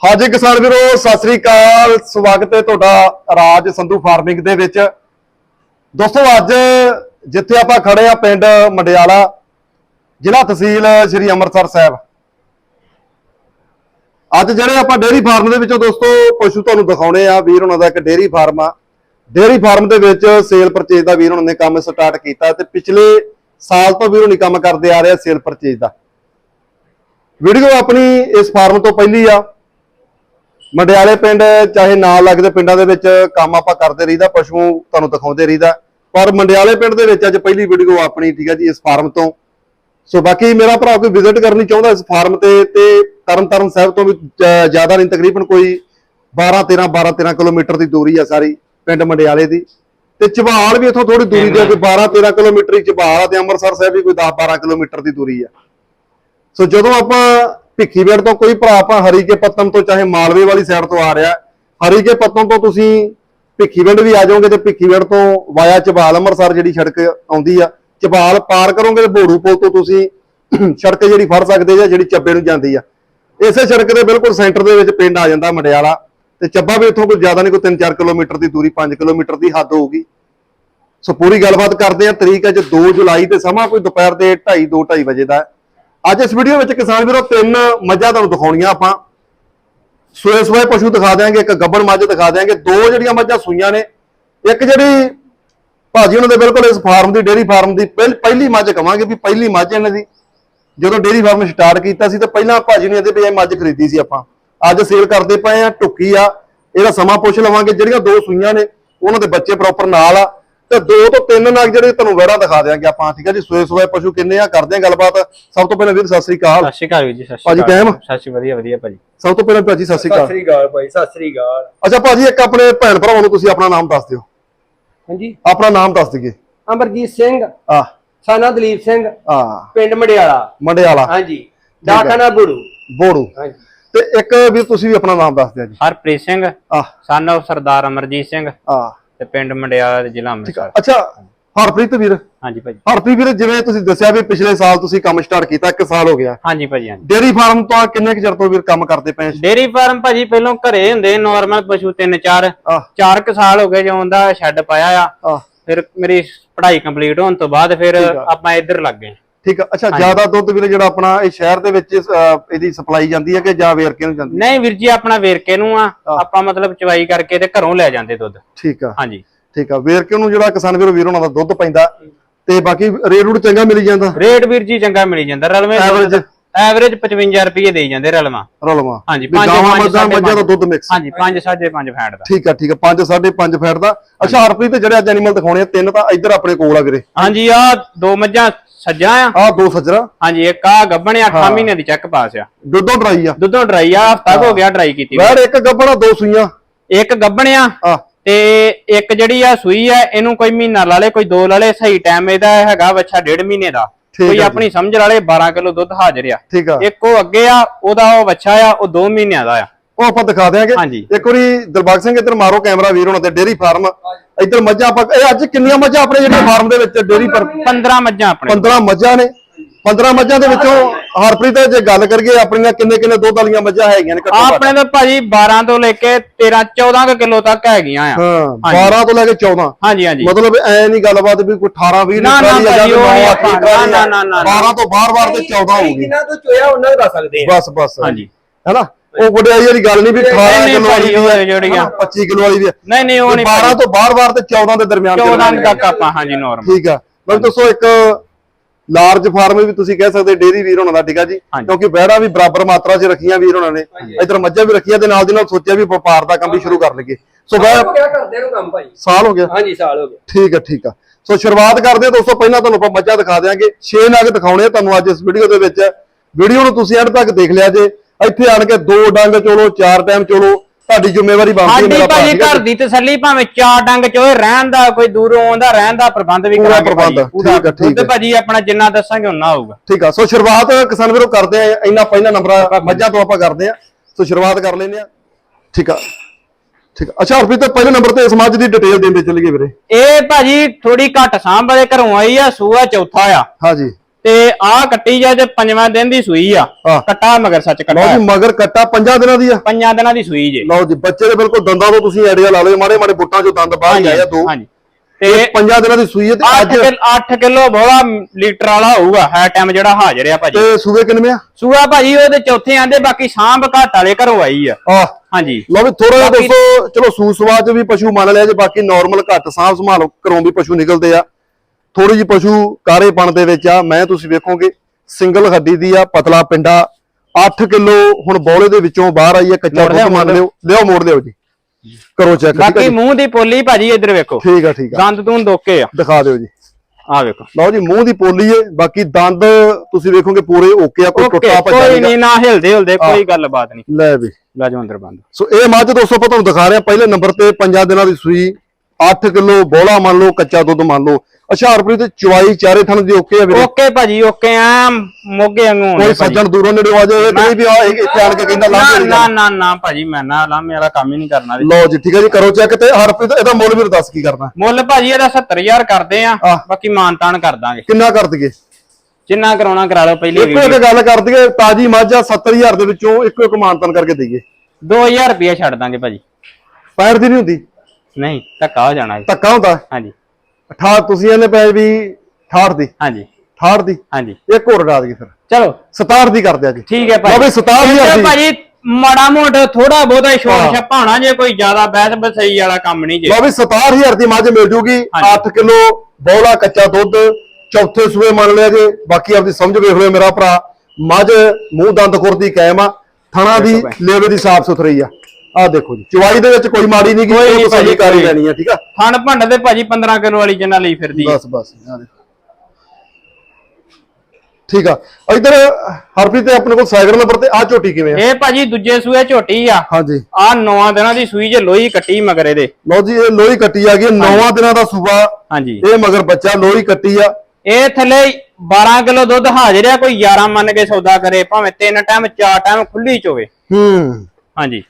ਹਾਜੀ ਕਿਸਾਨ ਵੀਰੋ, ਸਤਿ ਸ੍ਰੀ ਅਕਾਲ। ਸਵਾਗਤ ਹੈ ਤੁਹਾਡਾ ਰਾਜ ਸੰਧੂ ਫਾਰਮਿੰਗ ਦੇ ਵਿੱਚ। ਦੋਸਤੋ, ਅੱਜ ਜਿੱਥੇ ਆਪਾਂ ਖੜੇ ਆ ਪਿੰਡ ਮੰਡਿਆਲਾ, ਜ਼ਿਲ੍ਹਾ ਤਹਿਸੀਲ ਸ੍ਰੀ ਅੰਮ੍ਰਿਤਸਰ ਸਾਹਿਬ। ਅੱਜ ਜਿਹੜੇ ਆਪਾਂ ਡੇਅਰੀ ਫਾਰਮ ਦੇ ਵਿੱਚੋਂ ਦੋਸਤੋ, ਪਸ਼ੂ ਤੁਹਾਨੂੰ ਦਿਖਾਉਣੇ ਆ। ਵੀਰ ਉਹਨਾਂ ਦਾ ਇੱਕ ਡੇਅਰੀ ਫਾਰਮ ਆ। ਡੇਅਰੀ ਫਾਰਮ ਦੇ ਵਿੱਚ ਸੇਲ ਪਰਚੇਜ ਦਾ ਵੀਰ ਉਹਨਾਂ ਨੇ ਕੰਮ ਸਟਾਰਟ ਕੀਤਾ ਤੇ ਪਿਛਲੇ ਸਾਲ ਤੋਂ ਵੀਰ ਉਹਨੀ ਕੰਮ ਕਰਦੇ ਆ ਰਿਹਾ ਸੇਲ ਪਰਚੇਜ ਦਾ। ਵੀਡੀਓ ਆਪਣੀ ਇਸ ਫਾਰਮ ਤੋਂ ਪਹਿਲੀ ਆ। ਮੰਡਿਆਲੇ ਪਿੰਡ, ਚਾਹੇ ਨਾਲ ਲੱਗਦੇ ਪਿੰਡਾਂ ਦੇ ਵਿੱਚ ਕੰਮ ਆਪਾਂ ਕਰਦੇ ਰਹੀਦਾ ਪਸ਼ੂ ਤੁਹਾਨੂੰ ਦਿਖਾਉਂਦੇ ਰਹੀਦਾ। ਪਰ ਮੰਡਿਆਲੇ ਪਿੰਡ ਦੇ ਵਿੱਚ ਅੱਜ ਪਹਿਲੀ ਵੀਡੀਓ ਆਪਣੀ, ਠੀਕ ਹੈ ਜੀ, ਇਸ ਫਾਰਮ ਤੋਂ। ਸੋ ਬਾਕੀ ਮੇਰਾ ਭਰਾ ਕੋਈ ਵਿਜ਼ਿਟ ਕਰਨੀ ਚਾਹੁੰਦਾ ਇਸ ਫਾਰਮ ਤੇ ਤੇ ਤਰਨਤਾਰਨ ਸਾਹਿਬ ਤੋਂ ਵੀ ਜ਼ਿਆਦਾ ਨਹੀਂ, ਤਕਰੀਬਨ ਕੋਈ 12 13 12 13 ਕਿਲੋਮੀਟਰ ਦੀ ਦੂਰੀ ਆ ਸਾਰੀ ਪਿੰਡ ਮੰਡਿਆਲੇ ਦੀ। ਤੇ ਚਬਾਲ ਵੀ ਇੱਥੋਂ ਥੋੜੀ ਦੂਰੀ ਤੇ ਕੋਈ 12 13 ਕਿਲੋਮੀਟਰ ਹੀ ਚਬਾਲ ਆ, ਤੇ ਅੰਮ੍ਰਿਤਸਰ ਸਾਹਿਬ ਵੀ ਕੋਈ 10 12 ਕਿਲੋਮੀਟਰ ਦੀ ਦੂਰੀ ਆ। ਸੋ ਜਦੋਂ ਆਪਾਂ ਭਿੱਖੀਵਿੰਡ ਤੋਂ ਕੋਈ ਭਰਾ ਆਪਾਂ ਹਰੀਕੇ ਪੱਤਨ ਤੋਂ, ਚਾਹੇ ਮਾਲਵੇ ਵਾਲੀ ਸਾਈਡ ਤੋਂ ਆ ਰਿਹਾ ਹਰੀ ਕੇ ਪੱਤਨ ਤੋਂ ਤੁਸੀਂ ਭਿੱਖੀਵਿੰਡ ਵੀ ਆ ਜਾਓਗੇ ਤੇ ਭਿੱਖੀਵਿੰਡ ਤੋਂ ਵਾਇਆ ਚਬਾਲ ਅੰਮ੍ਰਿਤਸਰ ਜਿਹੜੀ ਸੜਕ ਆਉਂਦੀ ਆ, ਚਬਾਲ ਪਾਰ ਕਰੋਗੇ ਤੇ ਬੋੜੂ ਪੁਲ ਤੋਂ ਤੁਸੀਂ ਸੜਕ ਜਿਹੜੀ ਫੜ ਸਕਦੇ ਜਾਂ, ਜਿਹੜੀ ਚੱਬੇ ਨੂੰ ਜਾਂਦੀ ਆ। ਇਸੇ ਸੜਕ ਦੇ ਬਿਲਕੁਲ ਸੈਂਟਰ ਦੇ ਵਿੱਚ ਪਿੰਡ ਆ ਜਾਂਦਾ ਮਡਿਆਲਾ, ਤੇ ਚੱਬਾ ਵੀ ਇੱਥੋਂ ਕੋਈ ਜ਼ਿਆਦਾ ਨਹੀਂ, ਕੋਈ 3-4 ਕਿਲੋਮੀਟਰ ਦੀ ਦੂਰੀ 5 ਕਿਲੋਮੀਟਰ ਦੀ ਹੱਦ ਹੋਊਗੀ। ਸੋ ਪੂਰੀ ਗੱਲਬਾਤ ਕਰਦੇ ਆ, ਤਰੀਕ ਅੱਜ 2 ਜੁਲਾਈ ਤੇ ਸਮਾਂ ਕੋਈ ਦੁਪਹਿਰ ਦੇ 2:30 2:30 ਵਜੇ ਦਾ। ਅੱਜ ਇਸ ਵੀਡੀਓ ਵਿੱਚ ਕਿਸਾਨ ਵੀਰੋ ਤਿੰਨ ਮੱਝਾਂ ਤੁਹਾਨੂੰ ਦਿਖਾਉਣੀਆਂ ਆਪਾਂ। ਸੋਏ ਸੋਏ ਪਸ਼ੂ ਦਿਖਾ ਦਿਆਂਗੇ, ਇੱਕ ਗੱਬਣ ਮੱਝ ਦਿਖਾ ਦਿਆਂਗੇ। ਦੋ ਜਿਹੜੀਆਂ ਮੱਝਾਂ ਸੂਈਆਂ ਨੇ, ਇੱਕ ਜਿਹੜੀ ਭਾਜੀ ਉਹਨਾਂ ਦੇ ਬਿਲਕੁਲ ਇਸ ਫਾਰਮ ਦੀ, ਡੇਅਰੀ ਫਾਰਮ ਦੀ ਪਹਿਲ- ਪਹਿਲੀ ਮੱਝ ਕਵਾਂਗੇ ਵੀ ਪਹਿਲੀ ਮੱਝ ਇਹਨਾਂ ਦੀ। ਜਦੋਂ ਡੇਅਰੀ ਫਾਰਮ ਸਟਾਰਟ ਕੀਤਾ ਸੀ ਤਾਂ ਪਹਿਲਾਂ ਭਾਜੀ ਨੇ ਇਹਦੇ ਵੀ ਇਹ ਮੱਝ ਖਰੀਦੀ ਸੀ ਆਪਾਂ। ਅੱਜ ਸੇਲ ਕਰਦੇ ਪਏ ਆ ਟੁੱਕੀ ਆ, ਇਹਦਾ ਸਮਾਂ ਪੁੱਛ ਲਵਾਂਗੇ, ਜਿਹੜੀਆਂ ਦੋ ਸੂਈਆਂ ਨੇ, ਉਹਨਾਂ ਦੇ ਬੱਚੇ ਪ੍ਰੋਪਰ ਨਾਲ ਆ। ਤੇ ਦੋ ਤੋਂ ਤਿੰਨ ਨਾਗ ਜਿਹੜੇ ਤੁਹਾਨੂੰ ਵੜਾ ਦਿਖਾ ਦਿਆਂਗੇ ਆਪਾਂ ਠੀਕ ਹੈ ਜੀ? ਸੋਏ ਸੋਏ ਪਸ਼ੂ ਕਿੰਨੇ ਆ? ਕਰਦੇ ਆ ਗੱਲਬਾਤ। ਸਭ ਤੋਂ ਪਹਿਲਾਂ ਵੀਰ ਸਤਿ ਸ੍ਰੀ ਅਕਾਲ। ਸਤਿ ਸ਼੍ਰੀ ਅਕਾਲ ਵੀਰ ਜੀ ਸਤਿ ਭਾਜੀ ਸ਼੍ਰੀ ਕਾਇਮ? ਅਕਾਲ। ਸਤਿ ਸ਼੍ਰੀ ਵਧੀਆ ਵਧੀਆ ਭਾਜੀ। ਸਭ ਤੋਂ ਪਹਿਲਾਂ ਭਾਜੀ ਸਤਿ ਸ੍ਰੀ ਸਤਿ ਅਕਾਲ ਸ੍ਰੀ ਅਕਾਲ ਭਾਈ ਸਤਿ ਸ੍ਰੀ ਅਕਾਲ। ਅੱਛਾ ਭਾਜੀ ਇੱਕ ਆਪਣੇ ਭੈਣ ਭਰਾਵਾਂ ਨੂੰ ਤੁਸੀਂ ਆਪਣਾ ਨਾਮ ਦੱਸ ਦਿਓ। ਹਾਂਜੀ। ਆਪਣਾ ਨਾਮ ਦੱਸ ਦਈਏ। ਅਮਰਜੀਤ ਸਿੰਘ। ਆ ਸਾਨਾ ਦਲੀਪ ਸਿੰਘ। ਆ ਪਿੰਡ ਮੜਿਆਲਾ ਮੰਡਿਆਲਾ। ਹਾਂਜੀ। ਡਾਕਖਾਨਾ ਬੁੜੂ। ਬੋੜੂ। ਹਾਂਜੀ। ਤੇ ਇੱਕ ਵੀ ਤੁਸੀਂ ਵੀ ਆਪਣਾ ਨਾਮ ਦੱਸ ਦਿਓ ਜੀ। ਹਰਪ੍ਰੀਤ ਸਿੰਘ। ਆ ਸਨ of ਸਰਦਾਰ ਅਮਰਜੀਤ ਸਿੰਘ। ਆ ਤੇ ਪਿੰਡ ਮੰਡਿਆਲਾ ਦੇ ਜ਼ਿਲ੍ਹਾ ਅੰਮ੍ਰਿਤਸਰ। ਅੱਛਾ ਹਰਪ੍ਰੀਤ ਵੀਰ। ਹਾਂਜੀ ਭਾਜੀ। ਹਰਪ੍ਰੀਤ ਵੀਰ ਜਿਵੇਂ ਤੁਸੀਂ ਦੱਸਿਆ ਵੀ ਪਿਛਲੇ ਸਾਲ ਤੁਸੀਂ ਕੰਮ ਸਟਾਰਟ ਕੀਤਾ ਇੱਕ ਸਾਲ ਹੋ ਗਿਆ। ਹਾਂਜੀ ਭਾਜੀ ਹਾਂਜੀ। ਡੇਅਰੀ ਫਾਰਮ ਤੋਂ ਕਿੰਨੇ ਕੁ ਚਿਰ ਤੋਂ ਵੀਰ ਕੰਮ ਕਰਦੇ ਪਏ ਡੇਰੀ ਫਾਰਮ ਭਾਜੀ ਪਹਿਲਾਂ ਘਰੇ ਹੁੰਦੇ ਨਾਰਮਲ ਪਸ਼ੂ ਤਿੰਨ ਚਾਰ ਆ। ਚਾਰ ਕੁ ਸਾਲ ਹੋ ਗਏ ਜਦੋਂ ਦਾ ਸ਼ੈੱਡ ਪਾਇਆ ਆ। ਆ। ਫਿਰ ਮੇਰੀ ਪੜ੍ਹਾਈ ਕੰਪਲੀਟ ਹੋਣ ਤੋਂ ਬਾਅਦ ਫਿਰ ਠੀਕ ਆ। ਆਪਾਂ ਇੱਧਰ ਲੱਗ ਗਏ। ਠੀਕ ਆ। ਅੱਛਾ ਜ਼ਿਆਦਾ ਦੁੱਧ ਵੀਰ ਜਿਹੜਾ ਆਪਣਾ ਇਹ ਸ਼ਹਿਰ ਦੇ ਵਿੱਚ ਇਹਦੀ ਸਪਲਾਈ ਜਾਂਦੀ ਹੈ ਕਿ ਜਾਂ ਵੇਰਕੇ ਨੂੰ ਜਾਂਦੀ ਨਹੀਂ ਵੀਰ ਜੀ ਆਪਣਾ ਵੇਰਕੇ ਨੂੰ ਆ। ਆਪਾਂ ਮਤਲਬ ਚਵਾਈ ਕਰਕੇ ਤੇ ਘਰੋਂ ਲੈ ਜਾਂਦੇ ਦੁੱਧ। ਠੀਕ ਆ। ਹਾਂਜੀ। ਠੀਕ ਆ। ਵੇਰਕੇ ਨੂੰ ਜਿਹੜਾ ਕਿਸਾਨ ਵੀਰ ਵੀਰ ਉਹਨਾਂ ਦਾ ਦੁੱਧ ਪੈਂਦਾ ਤੇ ਬਾਕੀ ਰੇਟ ਰੂਟ ਚੰਗਾ ਮਿਲ ਜਾਂਦਾ? ਰੇਟ ਵੀਰ ਜੀ ਚੰਗਾ ਮਿਲੀ ਜਾਂਦਾ। ਰਲਵੇਂ Average? ਐਵਰੇਜ 55 ਰੁਪਏ ਦੇਈ ਜਾਂਦੇ ਰਲਵਾ। ਰਲਵਾ। ਹਾਂਜੀ, ਪੰਜ- ਮੱਝਾਂ ਮੱਝਾਂ ਦਾ। ਦੁੱਧ ਮਿਕਸ ਹਾਂਜੀ 5 5.5 ਫੈਟ ਦਾ। ਠੀਕ ਆ ਠੀਕ ਆ। 5 5.5 ਫੈਟ ਦਾ। ਅੱਛਾ ਹਰਪ੍ਰੀਤ ਜਿਹੜੇ ਅੱਜ ਐਨੀਮਲ ਦਿਖਾਉਣੇ ਆ ਤਿੰਨ ਤਾਂ ਇੱਧਰ ਆਪਣੇ ਕੋਲ ਆ ਵੀਰੇ। ਹਾਂਜੀ ਆ ਦੋ ਮੱਝਾਂ ਸੱਜਾ ਆ? ਆਹ ਦੋ ਸੱਜਰਾ ਹਾਂਜੀ ਇੱਕ ਆ ਗੱਬਣੇ 8 ਮਹੀਨੇ ਦੀ ਚੈੱਕ ਪਾਸ ਆ। ਦੁੱਧੋਂ ਡਰਾਈ ਆ। ਦੁੱਧੋਂ ਡਰਾਈ ਆ ਹਫਤਾ ਹੋ ਗਿਆ ਡਰਾਈ ਕੀਤੀ। ਵੈੜ ਇੱਕ ਗੱਬਣਾ ਦੋ ਸੂਈਆਂ। ਇੱਕ ਗੱਬਣਿਆ ਆ ਤੇ ਇੱਕ ਜਿਹੜੀ ਆ ਸੂਈ ਆ ਇਹਨੂੰ ਕੋਈ ਮਹੀਨਾ ਲਾ ਲੇ ਕੋਈ ਦੋ ਲਾ ਲੇ ਸਹੀ ਟਾਈਮ ਇਹਦਾ ਹੈਗਾ ਬੱਚਾ ਡੇਢ ਮਹੀਨੇ ਦਾ। ਕੋਈ ਆ। ਆਪਣੀ ਸਮਝ ਵਾਲੇ 12 ਕਿਲੋ ਦੁੱਧ ਹਾਜ਼ਰ ਆ। ਆ। ਇੱਕ ਉਹ ਅੱਗੇ ਆ ਉਹਦਾ ਉਹ ਬੱਚਾ ਆ ਉਹ 2 ਮਹੀਨਿਆਂ ਦਾ ਆ। ਉਹ ਆਪਾਂ ਦਿਖਾ ਦਿਆਂਗੇ। ਇੱਕ ਵਾਰੀ ਦਿਲਬਾਗ ਸਿੰਘ ਇੱਧਰ ਮਾਰੋ ਕੈਮਰਾ ਵੀਰ ਹੋਣਾ ਤੇ ਡੇਰੀ ਫਾਰਮ। ਇੱਧਰ ਮੱਝਾਂ ਆਪਾਂ ਇਹ ਅੱਜ ਕਿੰਨੀਆਂ ਮੱਝਾਂ ਆਪਣੇ ਜਿਹੜੇ ਫਾਰਮ ਦੇ ਵਿੱਚ ਡੇਰੀ ਪਰ 15 ਮੱਝਾਂ ਆਪਣੇ। 15 ਮੱਝਾਂ ਨੇ। 15 ਮੱਝਾਂ ਦੇ ਵਿੱਚੋਂ ਹਰਪ੍ਰੀਤ ਜੇ ਗੱਲ ਕਰੀਏ ਆਪਣੀਆਂ ਕਿੰਨੇ ਕਿੰਨੇ ਦੁੱਧ ਵਾਲੀਆਂ ਮੱਝਾਂ ਹੈਗੀਆਂ ਨੇ ਘੱਟੋ ਆਪਣੇ ਤਾਂ ਭਾਜੀ 12 ਤੋਂ ਲੈ ਕੇ 13 14 ਕਿਲੋ ਤੱਕ ਹੈਗੀਆਂ ਆ। ਹਾਂ 12 ਤੋਂ ਲੈ ਕੇ 14 ਹਾਂਜੀ ਹਾਂਜੀ। ਮਤਲਬ ਐ ਨਹੀਂ ਗੱਲਬਾਤ ਵੀ ਕੋਈ 18 20 ਨਾ, ਨਾ, ਲੀਟਰ ਆ ਜਾਂ ਭਾਜੀ, ਉਹ ਨਹੀਂ 9 ਆਪਾਂ- ਲੀਟਰ ਵਾਲੀ ਨਾ। ਨਾ, ਨਾ, ਨਾ। 12 ਤੋਂ ਬਾਰ-ਬਾਰ ਤੇ 14 ਹੋਊਗੀ ਜਿਨ੍ਹਾਂ ਤੋਂ ਚੋਇਆ ਉਹਨਾਂ ਨੂੰ ਦੱਸ ਸਕਦੇ ਆ। ਬਸ ਬਸ ਹਾਂਜੀ। ਹੈਨਾ ਉਹ ਗੁੱਡਿਆਈ ਵਾਲੀ ਗੱਲ ਨਹੀਂ ਵੀ 18 ਨਹੀਂ, ਕਿਲੋ ਵਾਲੀ ਭਾਜੀ, ਵੀ ਉਹ ਹਨਾ, 25 ਕਿਲੋ ਵਾਲੀ ਵੀ ਹੈ ਨਹੀਂ ਨਹੀਂ ਉਹ ਨਹੀਂ 12 ਤੋਂ ਬਾਰ-ਬਾਰ ਤੇ 14 ਦੇ ਦਰਮਿਆਨ 14 ਤੱਕ ਆਪਾਂ ਹਾਂਜੀ ਨਾਰਮਲ ਠੀਕ ਆ। ਮੈਨੂੰ ਦੱਸੋ ਇੱਕ ਲਾਰਜ ਫਾਰਮ ਵੀ ਤੁਸੀਂ ਕਹਿ ਸਕਦੇ ਡੇਰੀ ਵੀਰ ਹੋਣਾ ਦਾ ਠੀਕ ਆ ਜੀ? ਹਾਂਜੀ। ਕਿਉਂਕਿ ਬਹਿੜਾ ਵੀ ਬਰਾਬਰ ਮਾਤਰਾ 'ਚ ਰੱਖੀਆਂ ਵੀਰ ਹੋਣਾ ਨੇ। ਇਧਰ ਮੱਝਾਂ ਵੀ ਰੱਖੀਆਂ ਤੇ ਨਾਲ ਦੀ ਨਾਲ ਸੋਚਿਆ ਵੀ ਵਪਾਰ ਦਾ ਕੰਮ ਵੀ ਸ਼ੁਰੂ ਕਰ ਲਈਏ ਸੋ ਬਹਿ ਗਿਆ ਕਰਦੇ ਨੂੰ ਕੰਮ ਭਾਈ ਸਾਲ ਹੋ ਗਿਆ? ਹਾਂਜੀ ਸਾਲ ਹੋ ਗਿਆ। ਠੀਕ ਆ ਠੀਕ ਆ। ਸੋ ਸ਼ੁਰੂਆਤ ਕਰਦੇ ਹਾਂ ਦੋਸਤੋ ਪਹਿਲਾਂ ਤੁਹਾਨੂੰ ਆਪਾਂ ਮੱਝਾਂ ਦਿਖਾ ਦਿਆਂਗੇ। 6 ਨਗ ਦਿਖਾਉਣੇ ਆ ਤੁਹਾਨੂੰ ਅੱਜ ਇਸ ਵੀਡੀਓ ਦੇ ਵਿੱਚ। ਵੀਡੀਓ ਨੂੰ ਤੁਸੀਂ ਐਂਡ ਤੱਕ ਦੇਖ ਲਿਆ ਜੇ। ਇੱਥੇ ਆਣ ਕੇ ਦੋ ਡੰਗ ਚੋਲੋ ਚਾਰ ਟਾਈਮ ਚੋਲੋ ਤੁਹਾਡੀ ਜ਼ਿੰਮੇਵਾਰੀ ਬਣਦੀ ਹੈ ਸਾਡੀ ਭਾਜੀ ਘਰ ਦੀ ਤਸੱਲੀ ਭਾਵੇਂ ਚਾਰ ਡੰਗ ਚੋਏ ਰਹਿਣ ਦਾ ਕੋਈ ਦੂਰੋਂ ਆਉਂਦਾ ਰਹਿਣ ਦਾ ਪ੍ਰਬੰਧ ਵੀ ਪੂਰਾ ਕਰਾਂਗੇ ਪ੍ਰਬੰਧ, ਠੀਕ ਠੀਕ ਆ। ਭਾਜੀ ਆਪਣਾ ਜਿੰਨਾ ਦੱਸਾਂਗੇ ਉਨਾ ਹੋਊਗਾ। ਠੀਕ ਆ ਸੋ ਸ਼ੁਰੂਆਤ ਕਿਸਾਨ ਵੀਰੋ ਕਰਦੇ ਆ ਇੰਨਾ ਪਹਿਲਾ ਨੰਬਰ ਮੱਝਾਂ ਤੋਂ ਆਪਾਂ ਕਰਦੇ ਆ ਸੋ ਸ਼ੁਰੂਆਤ ਕਰ ਲੈਂਦੇ ਆ ਠੀਕ ਆ ਠੀਕ ਆ। ਅੱਛਾ ਹਰਪ੍ਰੀਤ ਤੇ ਪਹਿਲੇ ਨੰਬਰ ਤੇ ਇਸ ਮੱਝ ਦੀ ਡਿਟੇਲ ਦਿੰਦੇ ਚੱਲੀਏ ਵੀਰੇ। ਇਹ ਭਾਜੀ ਥੋੜੀ ਘੱਟ ਸਾਂਭ ਵਾਲੇ ਘਰੋਂ ਆਈ ਆ ਸੂਆ ਚੌਥਾ ਆ। ਹਾਂਜੀ। ਤੇ ਆਹ ਕੱਟੀ ਜਾ ਤੇ ਪੰਜਵਾਂ ਦਿਨ ਦੀ ਸੂਈ ਆ। ਹਾਂ। ਕੱਟਾ ਮਗਰ ਸੱਚ ਕੱਟਾ। ਲਓ ਜੀ ਮਗਰ ਕੱਟਾ ਪੰਜਾਂ ਦਿਨਾਂ ਦੀ ਆ। ਪੰਜਾਂ ਦਿਨਾਂ ਦੀ ਸੂਈ ਜੇ। ਲਓ ਜੀ ਬੱਚੇ ਦੇ ਬਿਲਕੁਲ ਦੰਦਾਂ ਤੋਂ ਤੁਸੀਂ ਆਈਡੀਆ ਲਾ ਲਓ ਮਾੜੇ ਮਾੜੇ ਬੁੱਟਾਂ ਚੋਂ ਦੰਦ ਬਾਹਰ ਆਏ ਆ ਦੋ। ਹਾਂਜੀ। ਤੇ ਪੰਜਾਂ ਦਿਨਾਂ ਦੀ ਸੂਈ ਹੈ ਤੇ 8 ਅੱਜ ਕਿਲੋ 8 ਕਿਲੋ ਬੋਲਾ ਲੀਟਰ ਵਾਲਾ ਹੋਊਗਾ ਹੈ ਟਾਈਮ ਜਿਹੜਾ ਹਾਜ਼ਰ ਆ ਭਾਜੀ। ਤੇ ਸੂਏ ਕਿੰਨੇ ਆ? ਸੂਆ ਭਾਜੀ ਉਹਦੇ ਚੌਥੇ ਆਂਦੇ ਬਾਕੀ ਸਾਂਭ ਘਾਟ ਵਾਲੇ ਘਰੋਂ ਆਈ ਆ। ਆ ਹਾਂਜੀ। ਲਓ ਵੀ ਥੋੜਾ ਜਿਹਾ ਬਾਕੀ- ਦੋਸਤੋ ਚਲੋ ਸੂਸਵਾ ਚ ਵੀ ਪਸ਼ੂ ਮੰਨ ਲਿਆ ਜੇ ਬਾਕੀ ਨਾਰਮਲ ਘੱਟ ਸਾਂਭ ਸੰਭਾਲ ਘਰੋਂ ਵੀ ਪਸ਼ੂ ਨਿਕਲਦੇ ਆ। ਥੋੜੀ ਜਿਹੀ ਪਸ਼ੂ ਕਾਰੇਪਣ ਦੇ ਵਿੱਚ ਆ ਮੈਂ ਤੁਸੀਂ ਵੇਖੋਗੇ ਸਿੰਗਲ ਹੱਡੀ ਦੀ ਆ ਪਤਲਾ ਪਿੰਡਾ 8 ਕਿਲੋ ਹੁਣ ਬੌਲੇ ਦੇ ਵਿੱਚੋਂ ਬਾਹਰ ਆਈ ਹੈ ਕੱਚਾ ਮੋੜ ਦੁੱਧ ਮੰਨ ਲਿਓ। ਲਿਓ ਮੋੜ ਲਿਓ ਜੀ। ਕਰੋ ਚੈੱਕ ਬਾਕੀ ਮੂੰਹ ਦੀ ਪੋਲੀ ਭਾਜੀ ਇੱਧਰ ਵੇਖੋ। ਠੀਕ ਆ ਠੀਕ ਆ। ਦੰਦ ਤੂੰ ਦੋਕੇ ਆ। ਦਿਖਾ ਦਿਓ ਜੀ। ਆ ਵੇਖੋ। ਲਓ ਜੀ ਮੂੰਹ ਦੀ ਪੋਲੀ ਏ ਬਾਕੀ ਦੰਦ ਤੁਸੀਂ ਵੇਖੋਗੇ ਪੂਰੇ ਓਕੇ ਆ ਕੋਈ ਟੁੱਟਾ ਭੱਜਾ ਕੋਈ ਨਹੀਂ ਨਾ ਹਿਲਦੇ ਹਿਲਦੇ ਕੋਈ ਗੱਲਬਾਤ ਨਹੀਂ ਲੈ ਵੀ। ਲੈ ਜਾਓ ਅੰਦਰ ਬੰਦ। ਸੋ ਇਹ ਮੱਝ ਦੋਸਤੋ ਆਪਾਂ ਤੁਹਾਨੂੰ ਦਿਖਾ ਰਿਹਾ ਪਹਿਲੇ ਨੰਬਰ ਤੇ ਪੰਜਾਂ ਦਿਨਾਂ ਦੀ ਸੂਈ 8 ਕਿਲੋ ਬੋਲਾ ਮੰਨ ਲਓ ਕੱਚਾ ਦੁੱਧ ਮੰਨ ਲਓ। ਅੱਛਾ ਹਰਪ੍ਰੀਤ ਚੁਆਈ ਚਾਰੇ ਥਣ ਦੀ ਓਕੇ ਆ ਵੀਰੇ? ਓਕੇ ਭਾਜੀ ਓਕੇ ਆ ਮੋਗੇ ਵਾਂਗੂ ਕੋਈ। ਸੱਜਣ ਦੂਰੋਂ ਨੇੜੇ ਆ ਜਾਵੇ ਕੋਈ ਵੀ ਆ ਇੱਥੇ ਆਣ ਕੇ ਕਹਿੰਦਾ ਲਾ ਨਾ ਨਾ। ਨਾ ਨਾ ਭਾਜੀ ਮੈਂ ਨਾ ਲਾਮੇ ਵਾਲਾ ਕੰਮ ਹੀ ਨਹੀਂ ਕਰਨਾ ਇਹਦੇ। ਲਓ ਜੀ ਠੀਕ ਹੈ ਜੀ ਕਰੋ ਚੈੱਕ ਤੇ। ਹਰਪ੍ਰੀਤ ਇਹਦਾ ਮੁੱਲ ਵੀ ਦੱਸ ਕੀ ਕਰਨਾ? ਮੁੱਲ ਭਾਜੀ ਇਹਦਾ 70000 ਕਰਦੇ ਆ। ਬਾਕੀ ਮਾਨਤਾਨ ਕਰ ਦਾਂਗੇ। ਕਿੰਨਾ ਕਰ ਦਈਏ? ਜਿੰਨਾ ਕਰਾਉਣਾ ਕਰਾ ਲਓ ਪਹਿਲੀ ਇੱਕੋ ਇੱਕ ਗੱਲ ਕਰ ਦਈਏ ਤਾਜੀ ਮੱਝ ਆ 70000 ਦੇ ਵਿੱਚੋਂ ਇੱਕੋ ਇੱਕ ਮਾਨਤਨ ਕਰਕੇ ਦਈਏ। 2000 ਰੁਪਏ ਛੱਡ ਦਾਂਗੇ ਭਾਜੀ। ਪੈਰ ਦੀ ਨਹੀਂ ਹੁੰਦੀ। ਨਹੀਂ ਧੱਕਾ ਹੋ ਜਾਣਾ ਜੀ। ਧੱਕਾ ਹੁੰਦਾ? ਹਾਂਜੀ। 68 ਤੁਸੀਂ ਇਹਨੇ ਪਏ ਵੀ 68 ਦੀ। ਹਾਂਜੀ। 68 ਦੀ? ਹਾਂਜੀ। ਇੱਕ ਹੋਰ ਡਾ ਦਈਏ ਫਿਰ। ਚਲੋ। 67 ਦੀ ਕਰ ਦਿਆ ਜੀ। ਠੀਕ ਹੈ ਭਾਜੀ 67,000 ਇਹ ਦੀ। ਭਾਜੀ ਮਾੜਾ ਮੋਟਾ ਥੋੜਾ ਬਹੁਤਾ। ਸ਼ੋਰ ਛਪਾਣਾ ਜੇ ਕੋਈ ਜ਼ਿਆਦਾ ਬਹਿਸ ਬਸਈ ਵਾਲਾ ਕੰਮ ਨਹੀਂ ਜੇ। ਵੀ 67000 ਦੀ ਮੱਝ ਮਿਲ ਜੂਗੀ। ਹਾਂਜੀ। 8 ਕਿਲੋ ਬੋਲਾ ਕੱਚਾ ਦੁੱਧ ਚੌਥੇ ਸੂਏ ਮੰਨ ਲਿਆ ਜੇ। ਬਾਕੀ ਆਪਦੀ ਸਮਝ ਵੇਖ ਲਿਓ ਮੇਰਾ ਭਰਾ। ਮੱਝ ਮੂੰਹ ਦੰਦ ਖੁਰਦੀ ਕਾਇਮ ਆ। ਥਣਾ ਦੀ ਲੇਵੇ ਦੀ ਸਾਫ਼ ਸੁਥਰੀ ਆ। ਆ ਦੇਖੋ ਜੀ। ਚੁਵਾਈ ਦੇ ਵਿੱਚ ਕੋਈ ਮਾੜੀ ਨਹੀਂ ਕੋਈ ਨਹੀਂ ਕੋਈ ਭਾਜੀ, ਕਾਰੀ। ਲੈਣੀ ਆ ਠੀਕ ਆ? ਥਣ ਭੰਡ ਦੇ ਭਾਜੀ 15 ਕਿਲੋ ਵਾਲੀ ਜਿੰਨਾ ਲਈ ਫਿਰਦੀ। ਬਸ ਬਸ ਆ ਦੇਖੋ। ਠੀਕ ਆ। ਇਧਰ ਹਰਪ੍ਰੀਤ ਤੇ ਆਪਣੇ ਕੋਲ ਸਾਈਕਲ ਨੰਬਰ ਤੇ ਆ ਝੋਟੀ ਕਿਵੇਂ ਆ? ਇਹ ਭਾਜੀ ਦੂਜੇ ਸੂਏ ਝੋਟੀ ਆ। ਹਾਂਜੀ। ਆ ਨੌਵਾਂ ਦਿਨਾਂ ਦੀ ਸੂਈ ਜੇ ਲੋਹੀ ਕੱਟੀ ਮਗਰ ਇਹਦੇ। ਲਓ ਜੀ ਇਹ ਲੋਹੀ ਕੱਟੀ ਆ ਗਈ ਨੌਵਾਂ ਦਿਨਾਂ ਦਾ ਸੂਬਾ ਹਾਂਜੀ। ਇਹ ਮਗਰ ਬੱਚਾ ਲੋਹੀ ਕੱਟੀ ਆ। ਇਹ ਥੱਲੇ 12 ਕਿਲੋ ਦੁੱਧ ਹਾਜ਼ਰ ਆ ਕੋਈ 11 ਮੰਨ ਕੇ ਸੌਦਾ ਕਰੇ ਭਾਵੇਂ ਤਿੰਨ ਟਾਈਮ ਚਾਰ ਟਾਈਮ ਖੁੱਲੀ ਚੋਵੇ ਹੂੰ। ਹਾਂਜੀ।